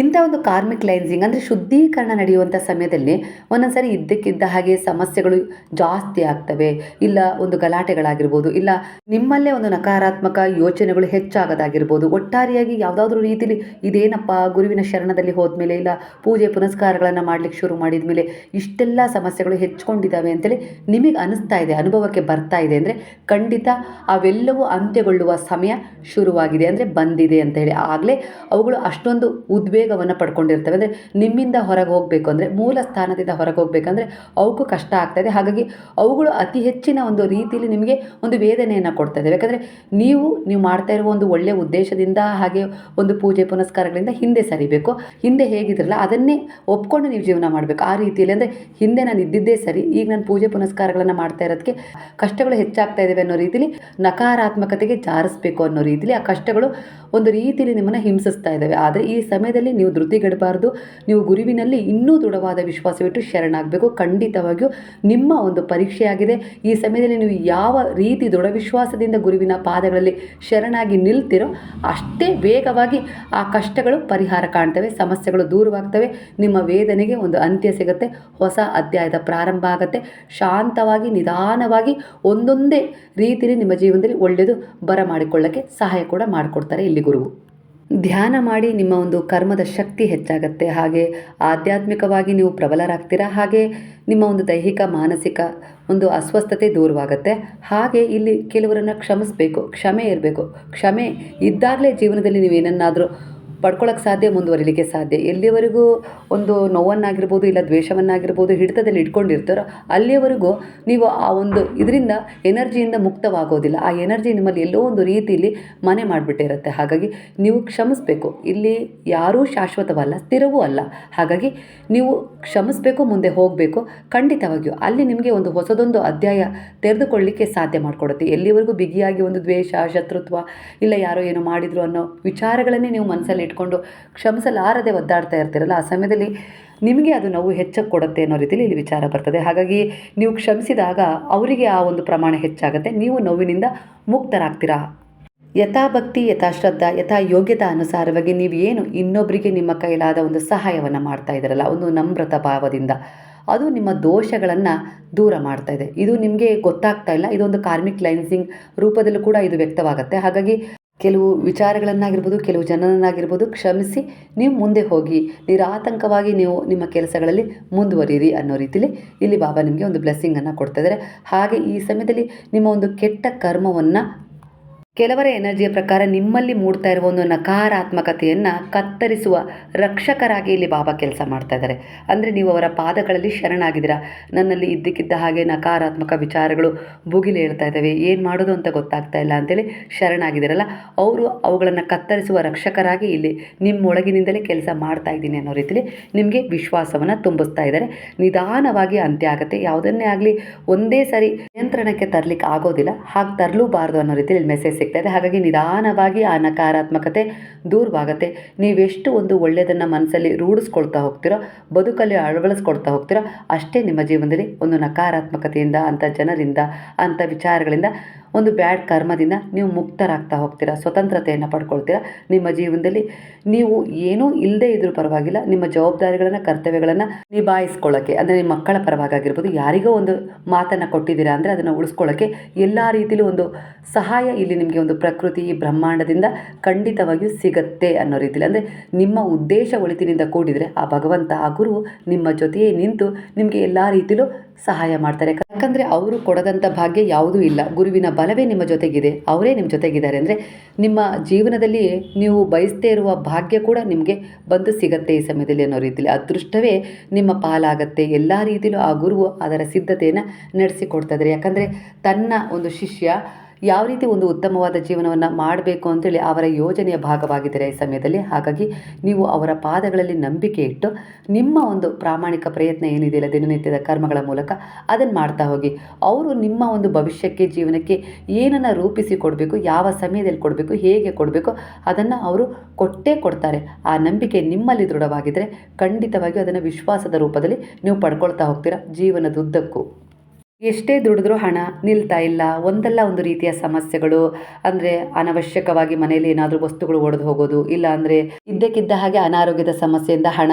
ಇಂಥ ಒಂದು ಕಾರ್ಮಿಕ್ ಲೈನ್ಸಿಂಗ್ ಅಂದರೆ ಶುದ್ಧೀಕರಣ ನಡೆಯುವಂಥ ಸಮಯದಲ್ಲಿ ಒಂದೊಂದು ಸಾರಿ ಇದ್ದಕ್ಕಿದ್ದ ಹಾಗೆ ಸಮಸ್ಯೆಗಳು ಜಾಸ್ತಿ ಆಗ್ತವೆ. ಇಲ್ಲ ಒಂದು ಗಲಾಟೆಗಳಾಗಿರ್ಬೋದು, ಇಲ್ಲ ನಿಮ್ಮಲ್ಲೇ ಒಂದು ನಕಾರಾತ್ಮಕ ಯೋಚನೆಗಳು ಹೆಚ್ಚಾಗೋದಾಗಿರ್ಬೋದು. ಒಟ್ಟಾರೆಯಾಗಿ ಯಾವುದಾದ್ರೂ ರೀತಿಯಲ್ಲಿ ಇದೇನಪ್ಪ ಗುರುವಿನ ಶರಣದಲ್ಲಿ ಹೋದ್ಮೇಲೆ ಇಲ್ಲ ಪೂಜೆ ಪುನಸ್ಕಾರಗಳನ್ನು ಮಾಡ್ಲಿಕ್ಕೆ ಶುರು ಮಾಡಿದ ಮೇಲೆ ಇಷ್ಟೆಲ್ಲ ಸಮಸ್ಯೆಗಳು ಹೆಚ್ಚಿಕೊಂಡಿದ್ದಾವೆ ಅಂತೇಳಿ ನಿಮಗೆ ಅನಿಸ್ತಾ ಇದೆ, ಅನುಭವಕ್ಕೆ ಬರ್ತಾ ಇದೆ ಅಂದರೆ ಖಂಡಿತ ಅವೆಲ್ಲವೂ ಅಂತ್ಯಗೊಳ್ಳುವ ಸಮಯ ಶುರುವಾಗಿದೆ ಅಂದರೆ ಬಂದಿದೆ ಅಂತ ಹೇಳಿ ಆಗಲೇ ಅವುಗಳು ಅಷ್ಟೊಂದು ಉದ್ವೇಗವನ್ನು ಪಡ್ಕೊಂಡಿರ್ತವೆ. ಅಂದರೆ ನಿಮ್ಮಿಂದ ಹೊರಗೆ ಹೋಗಬೇಕು ಅಂದರೆ, ಮೂಲ ಸ್ಥಾನದಿಂದ ಹೊರಗೆ ಹೋಗಬೇಕಂದ್ರೆ ಅವಕ್ಕೂ ಕಷ್ಟ ಆಗ್ತಾಯಿದೆ ಹಾಗಾಗಿ ಅವುಗಳು ಅತಿ ಹೆಚ್ಚಿನ ಒಂದು ರೀತಿಯಲ್ಲಿ ನಿಮಗೆ ಒಂದು ವೇದನೆಯನ್ನು ಕೊಡ್ತಾ ಇದೆ ಯಾಕಂದರೆ ನೀವು ನೀವು ಮಾಡ್ತಾ ಇರುವ ಒಂದು ಒಳ್ಳೆಯ ಉದ್ದೇಶದಿಂದ ಹಾಗೆ ಒಂದು ಪೂಜೆ ಪುನಸ್ಕಾರಗಳಿಂದ ಹಿಂದೆ ಸರಿಬೇಕು. ಹಿಂದೆ ಹೇಗಿದ್ರಲ್ಲ, ಅದನ್ನೇ ಒಪ್ಕೊಂಡು ನೀವು ಜೀವನ ಮಾಡಬೇಕು. ಆ ರೀತಿಯಲ್ಲಿ ಅಂದರೆ ಹಿಂದೆ ನಾನು ಇದ್ದಿದ್ದೇ ಸರಿ, ಈಗ ನಾನು ಪೂಜೆ ಪುನಸ್ಕಾರಗಳನ್ನು ಮಾಡ್ತಾ ಇರೋದಕ್ಕೆ ಕಷ್ಟಗಳು ಹೆಚ್ಚಾಗ್ತಾ ಇದ್ದಾವೆ ಅನ್ನೋ ರೀತಿಲಿ ನಕಾರಾತ್ಮಕತೆಗೆ ಜಾರಿಸ್ಬೇಕು ಅನ್ನೋ ರೀತಿಲಿ ಆ ಕಷ್ಟಗಳು ಒಂದು ರೀತಿಯಲ್ಲಿ ನಿಮ್ಮನ್ನು ಹಿಂಸಿಸ್ತಾ ಇದ್ದಾವೆ ಆದರೆ ಈ ಸಮಯದಲ್ಲಿ ನೀವು ಧೃತಿಗೆಡಬಾರ್ದು. ನೀವು ಗುರುವಿನಲ್ಲಿ ಇನ್ನೂ ದೃಢವಾದ ವಿಶ್ವಾಸವಿಟ್ಟು ಶರಣಾಗಬೇಕು. ಖಂಡಿತವಾಗಿಯೂ ನಿಮ್ಮ ಒಂದು ಪರೀಕ್ಷೆಯಾಗಿದೆ. ಈ ಸಮಯದಲ್ಲಿ ನೀವು ಯಾವ ರೀತಿ ದೃಢ ವಿಶ್ವಾಸದಿಂದ ಗುರುವಿನ ಪಾದಗಳಲ್ಲಿ ಶರಣಾಗಿ ನಿಲ್ತಿರೋ ಅಷ್ಟೇ ವೇಗವಾಗಿ ಆ ಕಷ್ಟಗಳು ಪರಿಹಾರ ಕಾಣ್ತವೆ, ಸಮಸ್ಯೆಗಳು ದೂರವಾಗ್ತವೆ. ನಿಮ್ಮ ವೇದನೆಗೆ ಒಂದು ಅಂತ್ಯ ಸಿಗುತ್ತೆ. ಹೊಸ ಅಧ್ಯಾಯದ ಪ್ರಾರಂಭ ಆಗುತ್ತೆ. ಶಾಂತವಾಗಿ, ನಿಧಾನವಾಗಿ ಒಂದೊಂದೇ ರೀತಿಯಲ್ಲಿ ನಿಮ್ಮ ಜೀವನದಲ್ಲಿ ಒಳ್ಳೆಯದು ಬರ ಮಾಡಿಕೊಳ್ಳೋಕ್ಕೆ ಸಹಾಯ ಕೂಡ ಮಾಡಿಕೊಡ್ತಾರೆ ಇಲ್ಲಿ ಗುರುವು. ಧ್ಯಾನ ಮಾಡಿ ನಿಮ್ಮ ಒಂದು ಕರ್ಮದ ಶಕ್ತಿ ಹೆಚ್ಚಾಗತ್ತೆ. ಹಾಗೆ ಆಧ್ಯಾತ್ಮಿಕವಾಗಿ ನೀವು ಪ್ರಬಲರಾಗ್ತೀರಾ? ಹಾಗೆ ನಿಮ್ಮ ಒಂದು ದೈಹಿಕ, ಮಾನಸಿಕ ಒಂದು ಅಸ್ವಸ್ಥತೆ ದೂರವಾಗುತ್ತೆ. ಹಾಗೆ ಇಲ್ಲಿ ಕೆಲವರನ್ನು ಕ್ಷಮಿಸಬೇಕು, ಕ್ಷಮೆ ಇರಬೇಕು. ಕ್ಷಮೆ ಇದ್ದಾಗಲೇ ಜೀವನದಲ್ಲಿ ನೀವು ಏನನ್ನಾದರೂ ಪಡ್ಕೊಳ್ಳೋಕ್ಕೆ ಸಾಧ್ಯ, ಮುಂದುವರಿಲಿಕ್ಕೆ ಸಾಧ್ಯ. ಎಲ್ಲಿಯವರೆಗೂ ಒಂದು ನೋವನ್ನಾಗಿರ್ಬೋದು ಇಲ್ಲ ದ್ವೇಷವನ್ನಾಗಿರ್ಬೋದು ಹಿಡಿತದಲ್ಲಿ ಇಟ್ಕೊಂಡಿರ್ತಾರೋ ಅಲ್ಲಿಯವರೆಗೂ ನೀವು ಆ ಒಂದು ಇದರಿಂದ ಎನರ್ಜಿಯಿಂದ ಮುಕ್ತವಾಗೋದಿಲ್ಲ. ಆ ಎನರ್ಜಿ ನಿಮ್ಮಲ್ಲಿ ಎಲ್ಲೋ ಒಂದು ರೀತಿಯಲ್ಲಿ ಮನೆ ಮಾಡಿಬಿಟ್ಟಿರುತ್ತೆ ಹಾಗಾಗಿ ನೀವು ಕ್ಷಮಿಸಬೇಕು. ಇಲ್ಲಿ ಯಾರೂ ಶಾಶ್ವತವಲ್ಲ, ಸ್ಥಿರವೂ ಅಲ್ಲ. ಹಾಗಾಗಿ ನೀವು ಕ್ಷಮಿಸಬೇಕು, ಮುಂದೆ ಹೋಗಬೇಕು. ಖಂಡಿತವಾಗಿಯೂ ಅಲ್ಲಿ ನಿಮಗೆ ಒಂದು ಹೊಸದೊಂದು ಅಧ್ಯಾಯ ತೆರೆದುಕೊಳ್ಳಲಿಕ್ಕೆ ಸಾಧ್ಯ ಮಾಡಿಕೊಡುತ್ತೆ. ಎಲ್ಲಿವರೆಗೂ ಬಿಗಿಯಾಗಿ ಒಂದು ದ್ವೇಷ, ಶತ್ರುತ್ವ ಇಲ್ಲ ಯಾರೋ ಏನೋ ಮಾಡಿದ್ರು ಅನ್ನೋ ವಿಚಾರಗಳನ್ನೇ ನೀವು ಮನಸ್ಸಲ್ಲಿ ಇಟ್ಕೊಂಡು ಕ್ಷಮಿಸಲಾರದೆ ಒದ್ದಾಡ್ತಾ ಇರ್ತೀರಲ್ಲ, ಆ ಸಮಯದಲ್ಲಿ ನಿಮಗೆ ಅದು ನೋವು ಹೆಚ್ಚಕ್ಕೆ ಕೊಡುತ್ತೆ ಅನ್ನೋ ರೀತಿಯಲ್ಲಿ ಇಲ್ಲಿ ವಿಚಾರ ಬರ್ತದೆ. ಹಾಗಾಗಿ ನೀವು ಕ್ಷಮಿಸಿದಾಗ ಅವರಿಗೆ ಆ ಒಂದು ಪ್ರಮಾಣ ಹೆಚ್ಚಾಗುತ್ತೆ. ನೀವು ನೋವಿನಿಂದ ಮುಕ್ತರಾಗ್ತೀರಾ? ಯಥಾಭಕ್ತಿ, ಯಥಾಶ್ರದ್ಧಾ ಯಥಾ ಯೋಗ್ಯತಾ ಅನುಸಾರವಾಗಿ ನೀವು ಏನು ಇನ್ನೊಬ್ಬರಿಗೆ ನಿಮ್ಮ ಕೈಲಾದ ಒಂದು ಸಹಾಯವನ್ನು ಮಾಡ್ತಾ ಇದ್ದೀರಲ್ಲ, ಒಂದು ನಮ್ರತ ಭಾವದಿಂದ, ಅದು ನಿಮ್ಮ ದೋಷಗಳನ್ನು ದೂರ ಮಾಡ್ತಾ ಇದೆ. ಇದು ನಿಮಗೆ ಗೊತ್ತಾಗ್ತಾ ಇಲ್ಲ. ಇದೊಂದು ಕಾರ್ಮಿಕ್ ಲೈನ್ಸಿಂಗ್ ರೂಪದಲ್ಲೂ ಕೂಡ ಇದು ವ್ಯಕ್ತವಾಗುತ್ತೆ. ಹಾಗಾಗಿ ಕೆಲವು ವಿಚಾರಗಳನ್ನಾಗಿರ್ಬೋದು, ಕೆಲವು ಜನರನ್ನಾಗಿರ್ಬೋದು ಕ್ಷಮಿಸಿ ನೀವು ಮುಂದೆ ಹೋಗಿ ನಿರಾತಂಕವಾಗಿ ನೀವು ನಿಮ್ಮ ಕೆಲಸಗಳಲ್ಲಿ ಮುಂದುವರಿಯಿರಿ ಅನ್ನೋ ರೀತಿಯಲ್ಲಿ ಇಲ್ಲಿ ಬಾಬಾ ನಿಮಗೆ ಒಂದು ಬ್ಲೆಸ್ಸಿಂಗನ್ನು ಕೊಡ್ತಾ ಇದ್ದಾರೆ. ಹಾಗೆ ಈ ಸಮಯದಲ್ಲಿ ನಿಮ್ಮ ಒಂದು ಕೆಟ್ಟ ಕರ್ಮವನ್ನು ಕೆಲವರ ಎನರ್ಜಿಯ ಪ್ರಕಾರ ನಿಮ್ಮಲ್ಲಿ ಮೂಡ್ತಾ ಇರುವ ಒಂದು ನಕಾರಾತ್ಮಕತೆಯನ್ನು ಕತ್ತರಿಸುವ ರಕ್ಷಕರಾಗಿ ಇಲ್ಲಿ ಬಾಬಾ ಕೆಲಸ ಮಾಡ್ತಾ ಇದ್ದಾರೆ. ಅಂದರೆ ನೀವು ಅವರ ಪಾದಗಳಲ್ಲಿ ಶರಣಾಗಿದ್ದೀರಾ? ನನ್ನಲ್ಲಿ ಇದ್ದಕ್ಕಿದ್ದ ಹಾಗೆ ನಕಾರಾತ್ಮಕ ವಿಚಾರಗಳು ಭುಗಿಲು ಹೇಳ್ತಾ ಇದ್ದಾವೆ. ಏನು ಮಾಡೋದು ಅಂತ ಗೊತ್ತಾಗ್ತಾ ಇಲ್ಲ ಅಂತೇಳಿ ಶರಣಾಗಿದ್ದೀರಲ್ಲ, ಅವರು ಅವುಗಳನ್ನು ಕತ್ತರಿಸುವ ರಕ್ಷಕರಾಗಿ ಇಲ್ಲಿ ನಿಮ್ಮೊಳಗಿನಿಂದಲೇ ಕೆಲಸ ಮಾಡ್ತಾ ಇದ್ದೀನಿ ಅನ್ನೋ ರೀತಿಯಲ್ಲಿ ನಿಮಗೆ ವಿಶ್ವಾಸವನ್ನು ತುಂಬಿಸ್ತಾ ಇದ್ದಾರೆ. ನಿಧಾನವಾಗಿ ಅಂತ್ಯ ಆಗುತ್ತೆ. ಯಾವುದನ್ನೇ ಆಗಲಿ ಒಂದೇ ಸರಿ ನಿಯಂತ್ರಣಕ್ಕೆ ತರಲಿಕ್ಕೆ ಆಗೋದಿಲ್ಲ. ಹಾಗೆ ತರಲೂಬಾರ್ದು ಅನ್ನೋ ರೀತಿಯಲ್ಲಿ ಮೆಸೇಜ್ ಸಿಗ್ತಾ ಇದೆ ಹಾಗಾಗಿ ನಿಧಾನವಾಗಿ ಆ ನಕಾರಾತ್ಮಕತೆ ದೂರವಾಗುತ್ತೆ. ನೀವೆಷ್ಟು ಒಂದು ಒಳ್ಳೆಯದನ್ನು ಮನಸ್ಸಲ್ಲಿ ರೂಢಿಸ್ಕೊಳ್ತಾ ಹೋಗ್ತೀರೋ, ಬದುಕಲ್ಲಿ ಅಳವಡಿಸ್ಕೊಳ್ತಾ ಹೋಗ್ತೀರೋ, ಅಷ್ಟೇ ನಿಮ್ಮ ಜೀವನದಲ್ಲಿ ಒಂದು ನಕಾರಾತ್ಮಕತೆಯಿಂದ ಅಂಥ ಜನರಿಂದ ಅಂಥ ವಿಚಾರಗಳಿಂದ ಒಂದು ಬ್ಯಾಡ್ ಕರ್ಮದಿಂದ ನೀವು ಮುಕ್ತರಾಗ್ತಾ ಹೋಗ್ತೀರಾ, ಸ್ವತಂತ್ರತೆಯನ್ನು ಪಡ್ಕೊಳ್ತೀರಾ? ನಿಮ್ಮ ಜೀವನದಲ್ಲಿ ನೀವು ಏನೂ ಇಲ್ಲದೇ ಇದ್ರೂ ಪರವಾಗಿಲ್ಲ, ನಿಮ್ಮ ಜವಾಬ್ದಾರಿಗಳನ್ನು, ಕರ್ತವ್ಯಗಳನ್ನು ನಿಭಾಯಿಸ್ಕೊಳ್ಳೋಕ್ಕೆ ಅಂದರೆ ನಿಮ್ಮ ಮಕ್ಕಳ ಪರವಾಗಿರ್ಬೋದು ಯಾರಿಗೋ ಒಂದು ಮಾತನ್ನು ಕೊಟ್ಟಿದ್ದೀರಾ ಅಂದರೆ ಅದನ್ನು ಉಳಿಸ್ಕೊಳ್ಳೋಕ್ಕೆ ಎಲ್ಲ ರೀತಿಯಲ್ಲೂ ಒಂದು ಸಹಾಯ ಇಲ್ಲಿ ನಿಮಗೆ ಒಂದು ಪ್ರಕೃತಿ, ಬ್ರಹ್ಮಾಂಡದಿಂದ ಖಂಡಿತವಾಗಿಯೂ ಸಿಗತ್ತೆ ಅನ್ನೋ ರೀತಿಯಲ್ಲಿ ಅಂದರೆ ನಿಮ್ಮ ಉದ್ದೇಶ ಒಳಿತಿನಿಂದ ಕೂಡಿದರೆ ಆ ಭಗವಂತ, ಆ ಗುರು ನಿಮ್ಮ ಜೊತೆಯೇ ನಿಂತು ನಿಮಗೆ ಎಲ್ಲ ರೀತಿಯಲ್ಲೂ ಸಹಾಯ ಮಾಡ್ತಾರೆ. ಯಾಕಂದರೆ ಅವರು ಕೊಡದಂಥ ಭಾಗ್ಯ ಯಾವುದೂ ಇಲ್ಲ. ಗುರುವಿನ ಬಲವೇ ನಿಮ್ಮ ಜೊತೆಗಿದೆ, ಅವರೇ ನಿಮ್ಮ ಜೊತೆಗಿದ್ದಾರೆ. ಅಂದರೆ ನಿಮ್ಮ ಜೀವನದಲ್ಲಿ ನೀವು ಬಯಸದೇ ಇರುವ ಭಾಗ್ಯ ಕೂಡ ನಿಮಗೆ ಬಂದು ಸಿಗತ್ತೆ ಈ ಸಮಯದಲ್ಲಿ ಅನ್ನೋ ರೀತಿಯಲ್ಲಿ ಅದೃಷ್ಟವೇ ನಿಮ್ಮ ಪಾಲಾಗತ್ತೆ, ಎಲ್ಲ ರೀತಿಯಲ್ಲೂ ಆ ಗುರುವು ಅದರ ಸಿದ್ಧತೆಯನ್ನು ನಡೆಸಿಕೊಡ್ತಾ ಇದ್ದಾರೆ ಯಾಕಂದರೆ ತನ್ನ ಒಂದು ಶಿಷ್ಯ ಯಾವ ರೀತಿ ಒಂದು ಉತ್ತಮವಾದ ಜೀವನವನ್ನು ಮಾಡಬೇಕು ಅಂತೇಳಿ ಅವರ ಯೋಜನೆಯ ಭಾಗವಾಗಿದ್ದಾರೆ ಈ ಸಮಯದಲ್ಲಿ? ಹಾಗಾಗಿ ನೀವು ಅವರ ಪಾದಗಳಲ್ಲಿ ನಂಬಿಕೆ ಇಟ್ಟು ನಿಮ್ಮ ಒಂದು ಪ್ರಾಮಾಣಿಕ ಪ್ರಯತ್ನ ಏನಿದೆಯಲ್ಲ ದಿನನಿತ್ಯದ ಕರ್ಮಗಳ ಮೂಲಕ ಅದನ್ನು ಮಾಡ್ತಾ ಹೋಗಿ. ಅವರು ನಿಮ್ಮ ಒಂದು ಭವಿಷ್ಯಕ್ಕೆ, ಜೀವನಕ್ಕೆ ಏನನ್ನು ರೂಪಿಸಿ ಕೊಡಬೇಕು, ಯಾವ ಸಮಯದಲ್ಲಿ ಕೊಡಬೇಕು, ಹೇಗೆ ಕೊಡಬೇಕು ಅದನ್ನು ಅವರು ಕೊಟ್ಟೇ ಕೊಡ್ತಾರೆ. ಆ ನಂಬಿಕೆ ನಿಮ್ಮಲ್ಲಿ ದೃಢವಾಗಿದ್ದರೆ ಖಂಡಿತವಾಗಿಯೂ ಅದನ್ನು ವಿಶ್ವಾಸದ ರೂಪದಲ್ಲಿ ನೀವು ಪಡ್ಕೊಳ್ತಾ ಹೋಗ್ತೀರಾ ಜೀವನದುದ್ದಕ್ಕೂ. ಎಷ್ಟೇ ದುಡಿದ್ರೂ ಹಣ ನಿಲ್ತಾ ಇಲ್ಲ. ಒಂದಲ್ಲ ಒಂದು ರೀತಿಯ ಸಮಸ್ಯೆಗಳು. ಅಂದರೆ ಅನವಶ್ಯಕವಾಗಿ ಮನೆಯಲ್ಲಿ ಏನಾದರೂ ವಸ್ತುಗಳು ಒಡೆದು ಹೋಗೋದು, ಇಲ್ಲ ಅಂದರೆ ಇದ್ದಕ್ಕಿದ್ದ ಹಾಗೆ ಅನಾರೋಗ್ಯದ ಸಮಸ್ಯೆಯಿಂದ ಹಣ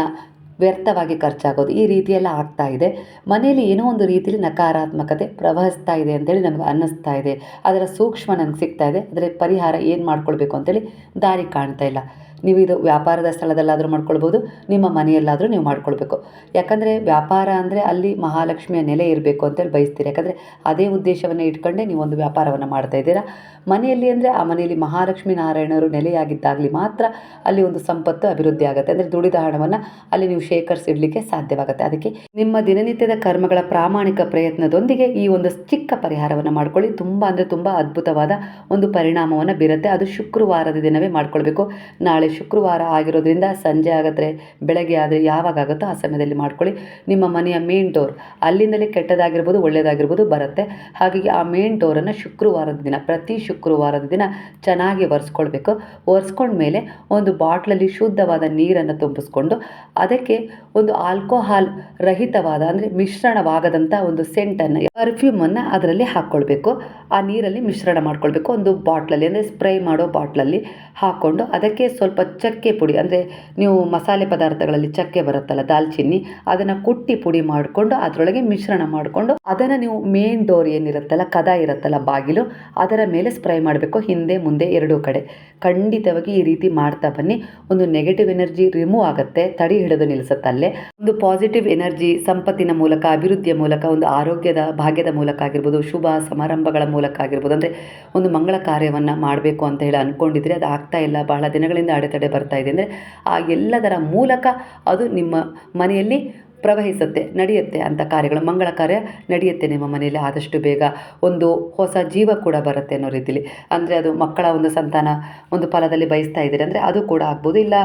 ವ್ಯರ್ಥವಾಗಿ ಖರ್ಚಾಗೋದು, ಈ ರೀತಿಯೆಲ್ಲ ಆಗ್ತಾ ಇದೆ. ಮನೆಯಲ್ಲಿ ಏನೋ ಒಂದು ರೀತಿಯಲ್ಲಿ ನಕಾರಾತ್ಮಕತೆ ಪ್ರವಹಿಸ್ತಾ ಇದೆ ಅಂತೇಳಿ ನಮಗೆ ಅನ್ನಿಸ್ತಾ ಇದೆ. ಅದರ ಸೂಕ್ಷ್ಮ ನನಗೆ ಸಿಗ್ತಾ ಇದೆ. ಅದರ ಪರಿಹಾರ ಏನು ಮಾಡ್ಕೊಳ್ಬೇಕು ಅಂತೇಳಿ ದಾರಿ ಕಾಣ್ತಾ ಇಲ್ಲ. ನೀವು ಇದು ವ್ಯಾಪಾರದ ಸ್ಥಳದಲ್ಲಾದರೂ ಮಾಡ್ಕೊಳ್ಬೋದು, ನಿಮ್ಮ ಮನೆಯಲ್ಲಾದರೂ ನೀವು ಮಾಡ್ಕೊಳ್ಬೇಕು. ಯಾಕಂದರೆ ವ್ಯಾಪಾರ ಅಂದರೆ ಅಲ್ಲಿ ಮಹಾಲಕ್ಷ್ಮಿಯ ನೆಲೆ ಇರಬೇಕು ಅಂತೇಳಿ ಬಯಸ್ತೀರಿ. ಯಾಕಂದರೆ ಅದೇ ಉದ್ದೇಶವನ್ನು ಇಟ್ಕೊಂಡೇ ನೀವು ಒಂದು ವ್ಯಾಪಾರವನ್ನು ಮಾಡ್ತಾ ಇದ್ದೀರಾ. ಮನೆಯಲ್ಲಿ ಅಂದರೆ ಆ ಮನೆಯಲ್ಲಿ ಮಹಾಲಕ್ಷ್ಮೀ ನಾರಾಯಣರು ನೆಲೆಯಾಗಿದ್ದಾಗಲಿ ಮಾತ್ರ ಅಲ್ಲಿ ಒಂದು ಸಂಪತ್ತು ಅಭಿವೃದ್ಧಿ ಆಗುತ್ತೆ. ಅಂದರೆ ದುಡಿದ ಹಣವನ್ನು ಅಲ್ಲಿ ನೀವು ಶೇಖರಿಸಿಡಲಿಕ್ಕೆ ಸಾಧ್ಯವಾಗುತ್ತೆ. ಅದಕ್ಕೆ ನಿಮ್ಮ ದಿನನಿತ್ಯದ ಕರ್ಮಗಳ ಪ್ರಾಮಾಣಿಕ ಪ್ರಯತ್ನದೊಂದಿಗೆ ಈ ಒಂದು ಚಿಕ್ಕ ಪರಿಹಾರವನ್ನು ಮಾಡ್ಕೊಳ್ಳಿ. ತುಂಬ ಅಂದರೆ ತುಂಬ ಅದ್ಭುತವಾದ ಒಂದು ಪರಿಣಾಮವನ್ನು ಬೀರುತ್ತೆ. ಅದು ಶುಕ್ರವಾರದ ದಿನವೇ ಮಾಡ್ಕೊಳ್ಬೇಕು. ನಾಳೆ ಶುಕ್ರವಾರ ಆಗಿರೋದ್ರಿಂದ ಸಂಜೆ ಆಗತ್ತೆ ಬೆಳಗ್ಗೆ ಆದರೆ ಯಾವಾಗ ಆಗುತ್ತೋ ಆ ಸಮಯದಲ್ಲಿ ಮಾಡ್ಕೊಳ್ಳಿ. ನಿಮ್ಮ ಮನೆಯ ಮೇನ್ ಡೋರ್ ಅಲ್ಲಿಂದಲೇ ಕೆಟ್ಟದಾಗಿರ್ಬೋದು ಒಳ್ಳೆಯದಾಗಿರ್ಬೋದು ಬರುತ್ತೆ. ಹಾಗಾಗಿ ಆ ಮೇನ್ ಡೋರನ್ನು ಶುಕ್ರವಾರದ ದಿನ, ಪ್ರತಿ ಶುಕ್ರವಾರದ ದಿನ ಚೆನ್ನಾಗಿ ಒರೆಸ್ಕೊಳ್ಬೇಕು. ಒರೆಸ್ಕೊಂಡ್ಮೇಲೆ ಒಂದು ಬಾಟ್ಲಲ್ಲಿ ಶುದ್ಧವಾದ ನೀರನ್ನು ತುಂಬಿಸ್ಕೊಂಡು, ಅದಕ್ಕೆ ಒಂದು ಆಲ್ಕೋಹಾಲ್ ರಹಿತವಾದ ಅಂದರೆ ಮಿಶ್ರಣವಾಗದಂಥ ಒಂದು ಸೆಂಟನ್ನು ಪರ್ಫ್ಯೂಮನ್ನು ಅದರಲ್ಲಿ ಹಾಕ್ಕೊಳ್ಬೇಕು. ಆ ನೀರಲ್ಲಿ ಮಿಶ್ರಣ ಮಾಡ್ಕೊಳ್ಬೇಕು. ಒಂದು ಬಾಟ್ಲಲ್ಲಿ ಅಂದರೆ ಸ್ಪ್ರೇ ಮಾಡೋ ಬಾಟ್ಲಲ್ಲಿ ಹಾಕ್ಕೊಂಡು ಅದಕ್ಕೆ ಸ್ವಲ್ಪ ಚಕ್ಕೆ ಪುಡಿ, ಅಂದರೆ ನೀವು ಮಸಾಲೆ ಪದಾರ್ಥಗಳಲ್ಲಿ ಚಕ್ಕೆ ಬರುತ್ತಲ್ಲ, ದಾಲ್ಚಿನ್ನಿ, ಅದನ್ನು ಕುಟ್ಟಿ ಪುಡಿ ಮಾಡಿಕೊಂಡು ಅದರೊಳಗೆ ಮಿಶ್ರಣ ಮಾಡಿಕೊಂಡು ಅದನ್ನು ನೀವು ಮೇನ್ ಡೋರ್ ಏನಿರುತ್ತಲ್ಲ, ಕದ ಇರುತ್ತಲ್ಲ, ಬಾಗಿಲು, ಅದರ ಮೇಲೆ ಸ್ಪ್ರೈ ಮಾಡಬೇಕು. ಹಿಂದೆ, ಮುಂದೆ ಎರಡೂ ಕಡೆ. ಖಂಡಿತವಾಗಿ ಈ ರೀತಿ ಮಾಡ್ತಾ ಬನ್ನಿ. ಒಂದು ನೆಗೆಟಿವ್ ಎನರ್ಜಿ ರಿಮೂವ್ ಆಗುತ್ತೆ, ತಡಿ ಹಿಡಿದು ನಿಲ್ಲಿಸುತ್ತೆ ಅಲ್ಲೇ. ಒಂದು ಪಾಸಿಟಿವ್ ಎನರ್ಜಿ ಸಂಪತ್ತಿನ ಮೂಲಕ, ಅಭಿವೃದ್ಧಿಯ ಮೂಲಕ, ಒಂದು ಆರೋಗ್ಯದ ಭಾಗ್ಯದ ಮೂಲಕ ಆಗಿರ್ಬೋದು, ಶುಭ ಸಮಾರಂಭಗಳ ಮೂಲಕ ಆಗಿರ್ಬೋದು, ಅಂದರೆ ಒಂದು ಮಂಗಳ ಕಾರ್ಯವನ್ನು ಮಾಡಬೇಕು ಅಂತ ಹೇಳಿ ಅಂದ್ಕೊಂಡಿದ್ರೆ ಅದು ಆಗ್ತಾ ಇಲ್ಲ. ಬಹಳ ದಿನಗಳಿಂದ ಅಡೆತಡೆ ಬರ್ತಾ ಇದೆ ಅಂದರೆ ಆ ಎಲ್ಲದರ ಮೂಲಕ ಅದು ನಿಮ್ಮ ಮನೆಯಲ್ಲಿ ಪ್ರವಹಿಸುತ್ತೆ, ನಡೆಯುತ್ತೆ ಅಂತ ಕಾರ್ಯಗಳು. ಮಂಗಳ ಕಾರ್ಯ ನಡೆಯುತ್ತೆ ನಿಮ್ಮ ಮನೆಯಲ್ಲಿ. ಆದಷ್ಟು ಬೇಗ ಒಂದು ಹೊಸ ಜೀವ ಕೂಡ ಬರುತ್ತೆ ಅನ್ನೋ ರೀತಿಲಿ. ಅಂದರೆ ಅದು ಮಕ್ಕಳ ಒಂದು ಸಂತಾನ ಒಂದು ಫಲದಲ್ಲಿ ಬಯಸ್ತಾ ಇದ್ದೀರಿ ಅಂದರೆ ಅದು ಕೂಡ ಆಗ್ಬೋದು. ಇಲ್ಲ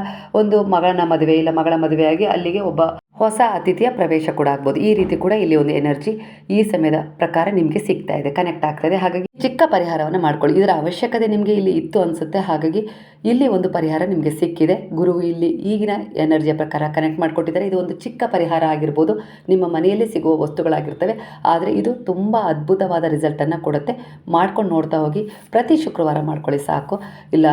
ಒಂದು ಮಗಳನ ಮದುವೆ, ಇಲ್ಲ ಮಗಳ ಮದುವೆಯಾಗಿ ಅಲ್ಲಿಗೆ ಒಬ್ಬ ಹೊಸ ಅತಿಥಿಯ ಪ್ರವೇಶ ಕೂಡ ಆಗ್ಬೋದು. ಈ ರೀತಿ ಕೂಡ ಇಲ್ಲಿ ಒಂದು ಎನರ್ಜಿ ಈ ಸಮಯದ ಪ್ರಕಾರ ನಿಮಗೆ ಸಿಗ್ತಾ ಇದೆ ಕನೆಕ್ಟ್ ಆಗ್ತದೆ ಹಾಗಾಗಿ ಚಿಕ್ಕ ಪರಿಹಾರವನ್ನು ಮಾಡ್ಕೊಳ್ಳಿ. ಇದರ ಅವಶ್ಯಕತೆ ನಿಮಗೆ ಇಲ್ಲಿ ಇತ್ತು ಅನಿಸುತ್ತೆ. ಹಾಗಾಗಿ ಇಲ್ಲಿ ಒಂದು ಪರಿಹಾರ ನಿಮಗೆ ಸಿಕ್ಕಿದೆ. ಗುರು ಇಲ್ಲಿ ಈಗಿನ ಎನರ್ಜಿಯ ಪ್ರಕಾರ ಕನೆಕ್ಟ್ ಮಾಡಿಕೊಟ್ಟಿದ್ದಾರೆ. ಇದು ಒಂದು ಚಿಕ್ಕ ಪರಿಹಾರ ಆಗಿರ್ಬೋದು. ನಿಮ್ಮ ಮನೆಯಲ್ಲಿ ಸಿಗುವ ವಸ್ತುಗಳಾಗಿರ್ತವೆ. ಆದರೆ ಇದು ತುಂಬ ಅದ್ಭುತವಾದ ರಿಸಲ್ಟನ್ನು ಕೊಡುತ್ತೆ. ಮಾಡ್ಕೊಂಡು ನೋಡ್ತಾ ಹೋಗಿ ಪ್ರತಿ ಶುಕ್ರವಾರ ಮಾಡ್ಕೊಳ್ಳಿ ಸಾಕು. ಇಲ್ಲ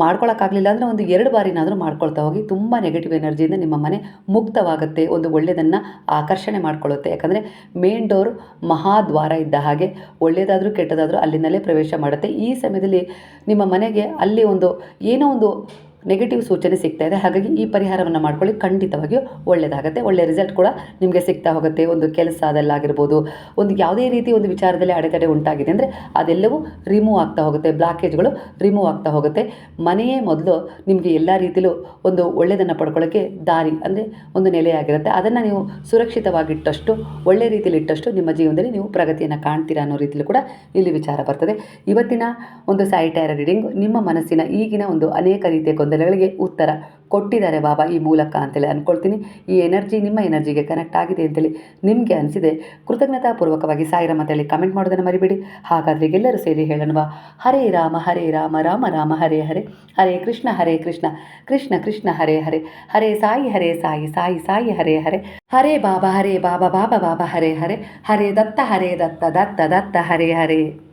ಮಾಡ್ಕೊಳಕ್ಕಾಗಲಿಲ್ಲ ಅಂದರೆ ಒಂದು ಎರಡು ಬಾರಿನಾದರೂ ಮಾಡ್ಕೊಳ್ತಾ ಹೋಗಿ ತುಂಬ ನೆಗೆಟಿವ್ ಎನರ್ಜಿಯಿಂದ ನಿಮ್ಮ ಮನೆ ಮುಕ್ತವಾಗುತ್ತೆ, ಒಂದು ಒಳ್ಳೆಯದನ್ನು ಆಕರ್ಷಣೆ ಮಾಡ್ಕೊಳ್ಳುತ್ತೆ. ಯಾಕಂದರೆ ಮೇನ್ ಡೋರ್ ಮಹಾದ್ವಾರ ಇದ್ದ ಹಾಗೆ ಒಳ್ಳೆಯದಾದರೂ ಕೆಟ್ಟದಾದರೂ ಅಲ್ಲಿನಲ್ಲೇ ಪ್ರವೇಶ ಮಾಡುತ್ತೆ. ಈ ಸಮಯದಲ್ಲಿ ನಿಮ್ಮ ಮನೆಗೆ ಅಲ್ಲಿ ಒಂದು ಏನೋ ಒಂದು ನೆಗೆಟಿವ್ ಸೂಚನೆ ಸಿಗ್ತಾ ಇದೆ. ಹಾಗಾಗಿ ಈ ಪರಿಹಾರವನ್ನು ಮಾಡ್ಕೊಳ್ಳಿ. ಖಂಡಿತವಾಗಿಯೂ ಒಳ್ಳೆಯದಾಗುತ್ತೆ ಒಳ್ಳೆಯ ರಿಸಲ್ಟ್ ಕೂಡ ನಿಮಗೆ ಸಿಗ್ತಾ ಹೋಗುತ್ತೆ. ಒಂದು ಕೆಲಸ ಅದಲ್ಲಾಗಿರ್ಬೋದು. ಒಂದು ಯಾವುದೇ ರೀತಿ ಒಂದು ವಿಚಾರದಲ್ಲಿ ಅಡೆತಡೆ ಉಂಟಾಗಿದೆ ಅಂದರೆ ಅದೆಲ್ಲವೂ ರಿಮೂವ್ ಆಗ್ತಾ ಹೋಗುತ್ತೆ. ಬ್ಲಾಕೇಜ್ಗಳು ರಿಮೂವ್ ಆಗ್ತಾ ಹೋಗುತ್ತೆ. ಮನೆಯೇ ಮೊದಲು ನಿಮಗೆ ಎಲ್ಲ ರೀತಿಯಲ್ಲೂ ಒಂದು ಒಳ್ಳೆಯದನ್ನು ಪಡ್ಕೊಳ್ಳೋಕ್ಕೆ ದಾರಿ ಅಂದರೆ ಒಂದು ನೆಲೆಯಾಗಿರುತ್ತೆ ಅದನ್ನು ನೀವು ಸುರಕ್ಷಿತವಾಗಿಟ್ಟಷ್ಟು ಒಳ್ಳೆಯ ರೀತಿಯಲ್ಲಿ ಇಟ್ಟಷ್ಟು ನಿಮ್ಮ ಜೀವನದಲ್ಲಿ ನೀವು ಪ್ರಗತಿಯನ್ನು ಕಾಣ್ತೀರಾ ಅನ್ನೋ ರೀತಿಯಲ್ಲೂ ಕೂಡ ಇಲ್ಲಿ ವಿಚಾರ ಬರ್ತದೆ. ಇವತ್ತಿನ ಒಂದು ಸಾಯಿಟೈರ ರೀಡಿಂಗ್ ನಿಮ್ಮ ಮನಸ್ಸಿನ ಈಗಿನ ಒಂದು ಅನೇಕ ರೀತಿಯ ಗೊಂದಲಗಳಿಗೆ ಉತ್ತರ ಕೊಟ್ಟಿದ್ದಾರೆ ಬಾಬಾ ಈ ಮೂಲಕ ಅಂತೇಳಿ ಅಂದ್ಕೊಳ್ತೀನಿ ಈ ಎನರ್ಜಿ ನಿಮ್ಮ ಎನರ್ಜಿಗೆ ಕನೆಕ್ಟ್ ಆಗಿದೆ ಅಂತೇಳಿ ನಿಮಗೆ ಅನಿಸಿದೆ. ಕೃತಜ್ಞತಾಪೂರ್ವಕವಾಗಿ ಸಾಯಿರಾಮ್ ಅಂತೇಳಿ ಕಮೆಂಟ್ ಮಾಡೋದನ್ನು ಮರಿಬೇಡಿ. ಹಾಗಾದರೆ ಎಲ್ಲರೂ ಸೇರಿ ಹೇಳೋಣ ಹರೇ ರಾಮ ಹರೇ ರಾಮ ರಾಮ ರಾಮ, ಹರೇ ಹರೇ. ಹರೇ ಕೃಷ್ಣ ಹರೇ ಕೃಷ್ಣ. ಕೃಷ್ಣ ಕೃಷ್ಣ, ಹರೇ ಹರೇ. ಹರೇ ಸಾಯಿ ಹರೇ ಸಾಯಿ ಸಾಯಿ ಸಾಯಿ, ಹರೇ ಹರೇ. ಹರೇ ಬಾಬಾ ಹರೇ ಬಾಬಾ ಬಾಬಾ ಬಾಬಾ, ಹರೇ ಹರೇ. ಹರೇ ದತ್ತ ಹರೇ ದತ್ತ ದತ್ತ ದತ್ತ, ಹರೇ ಹರೇ.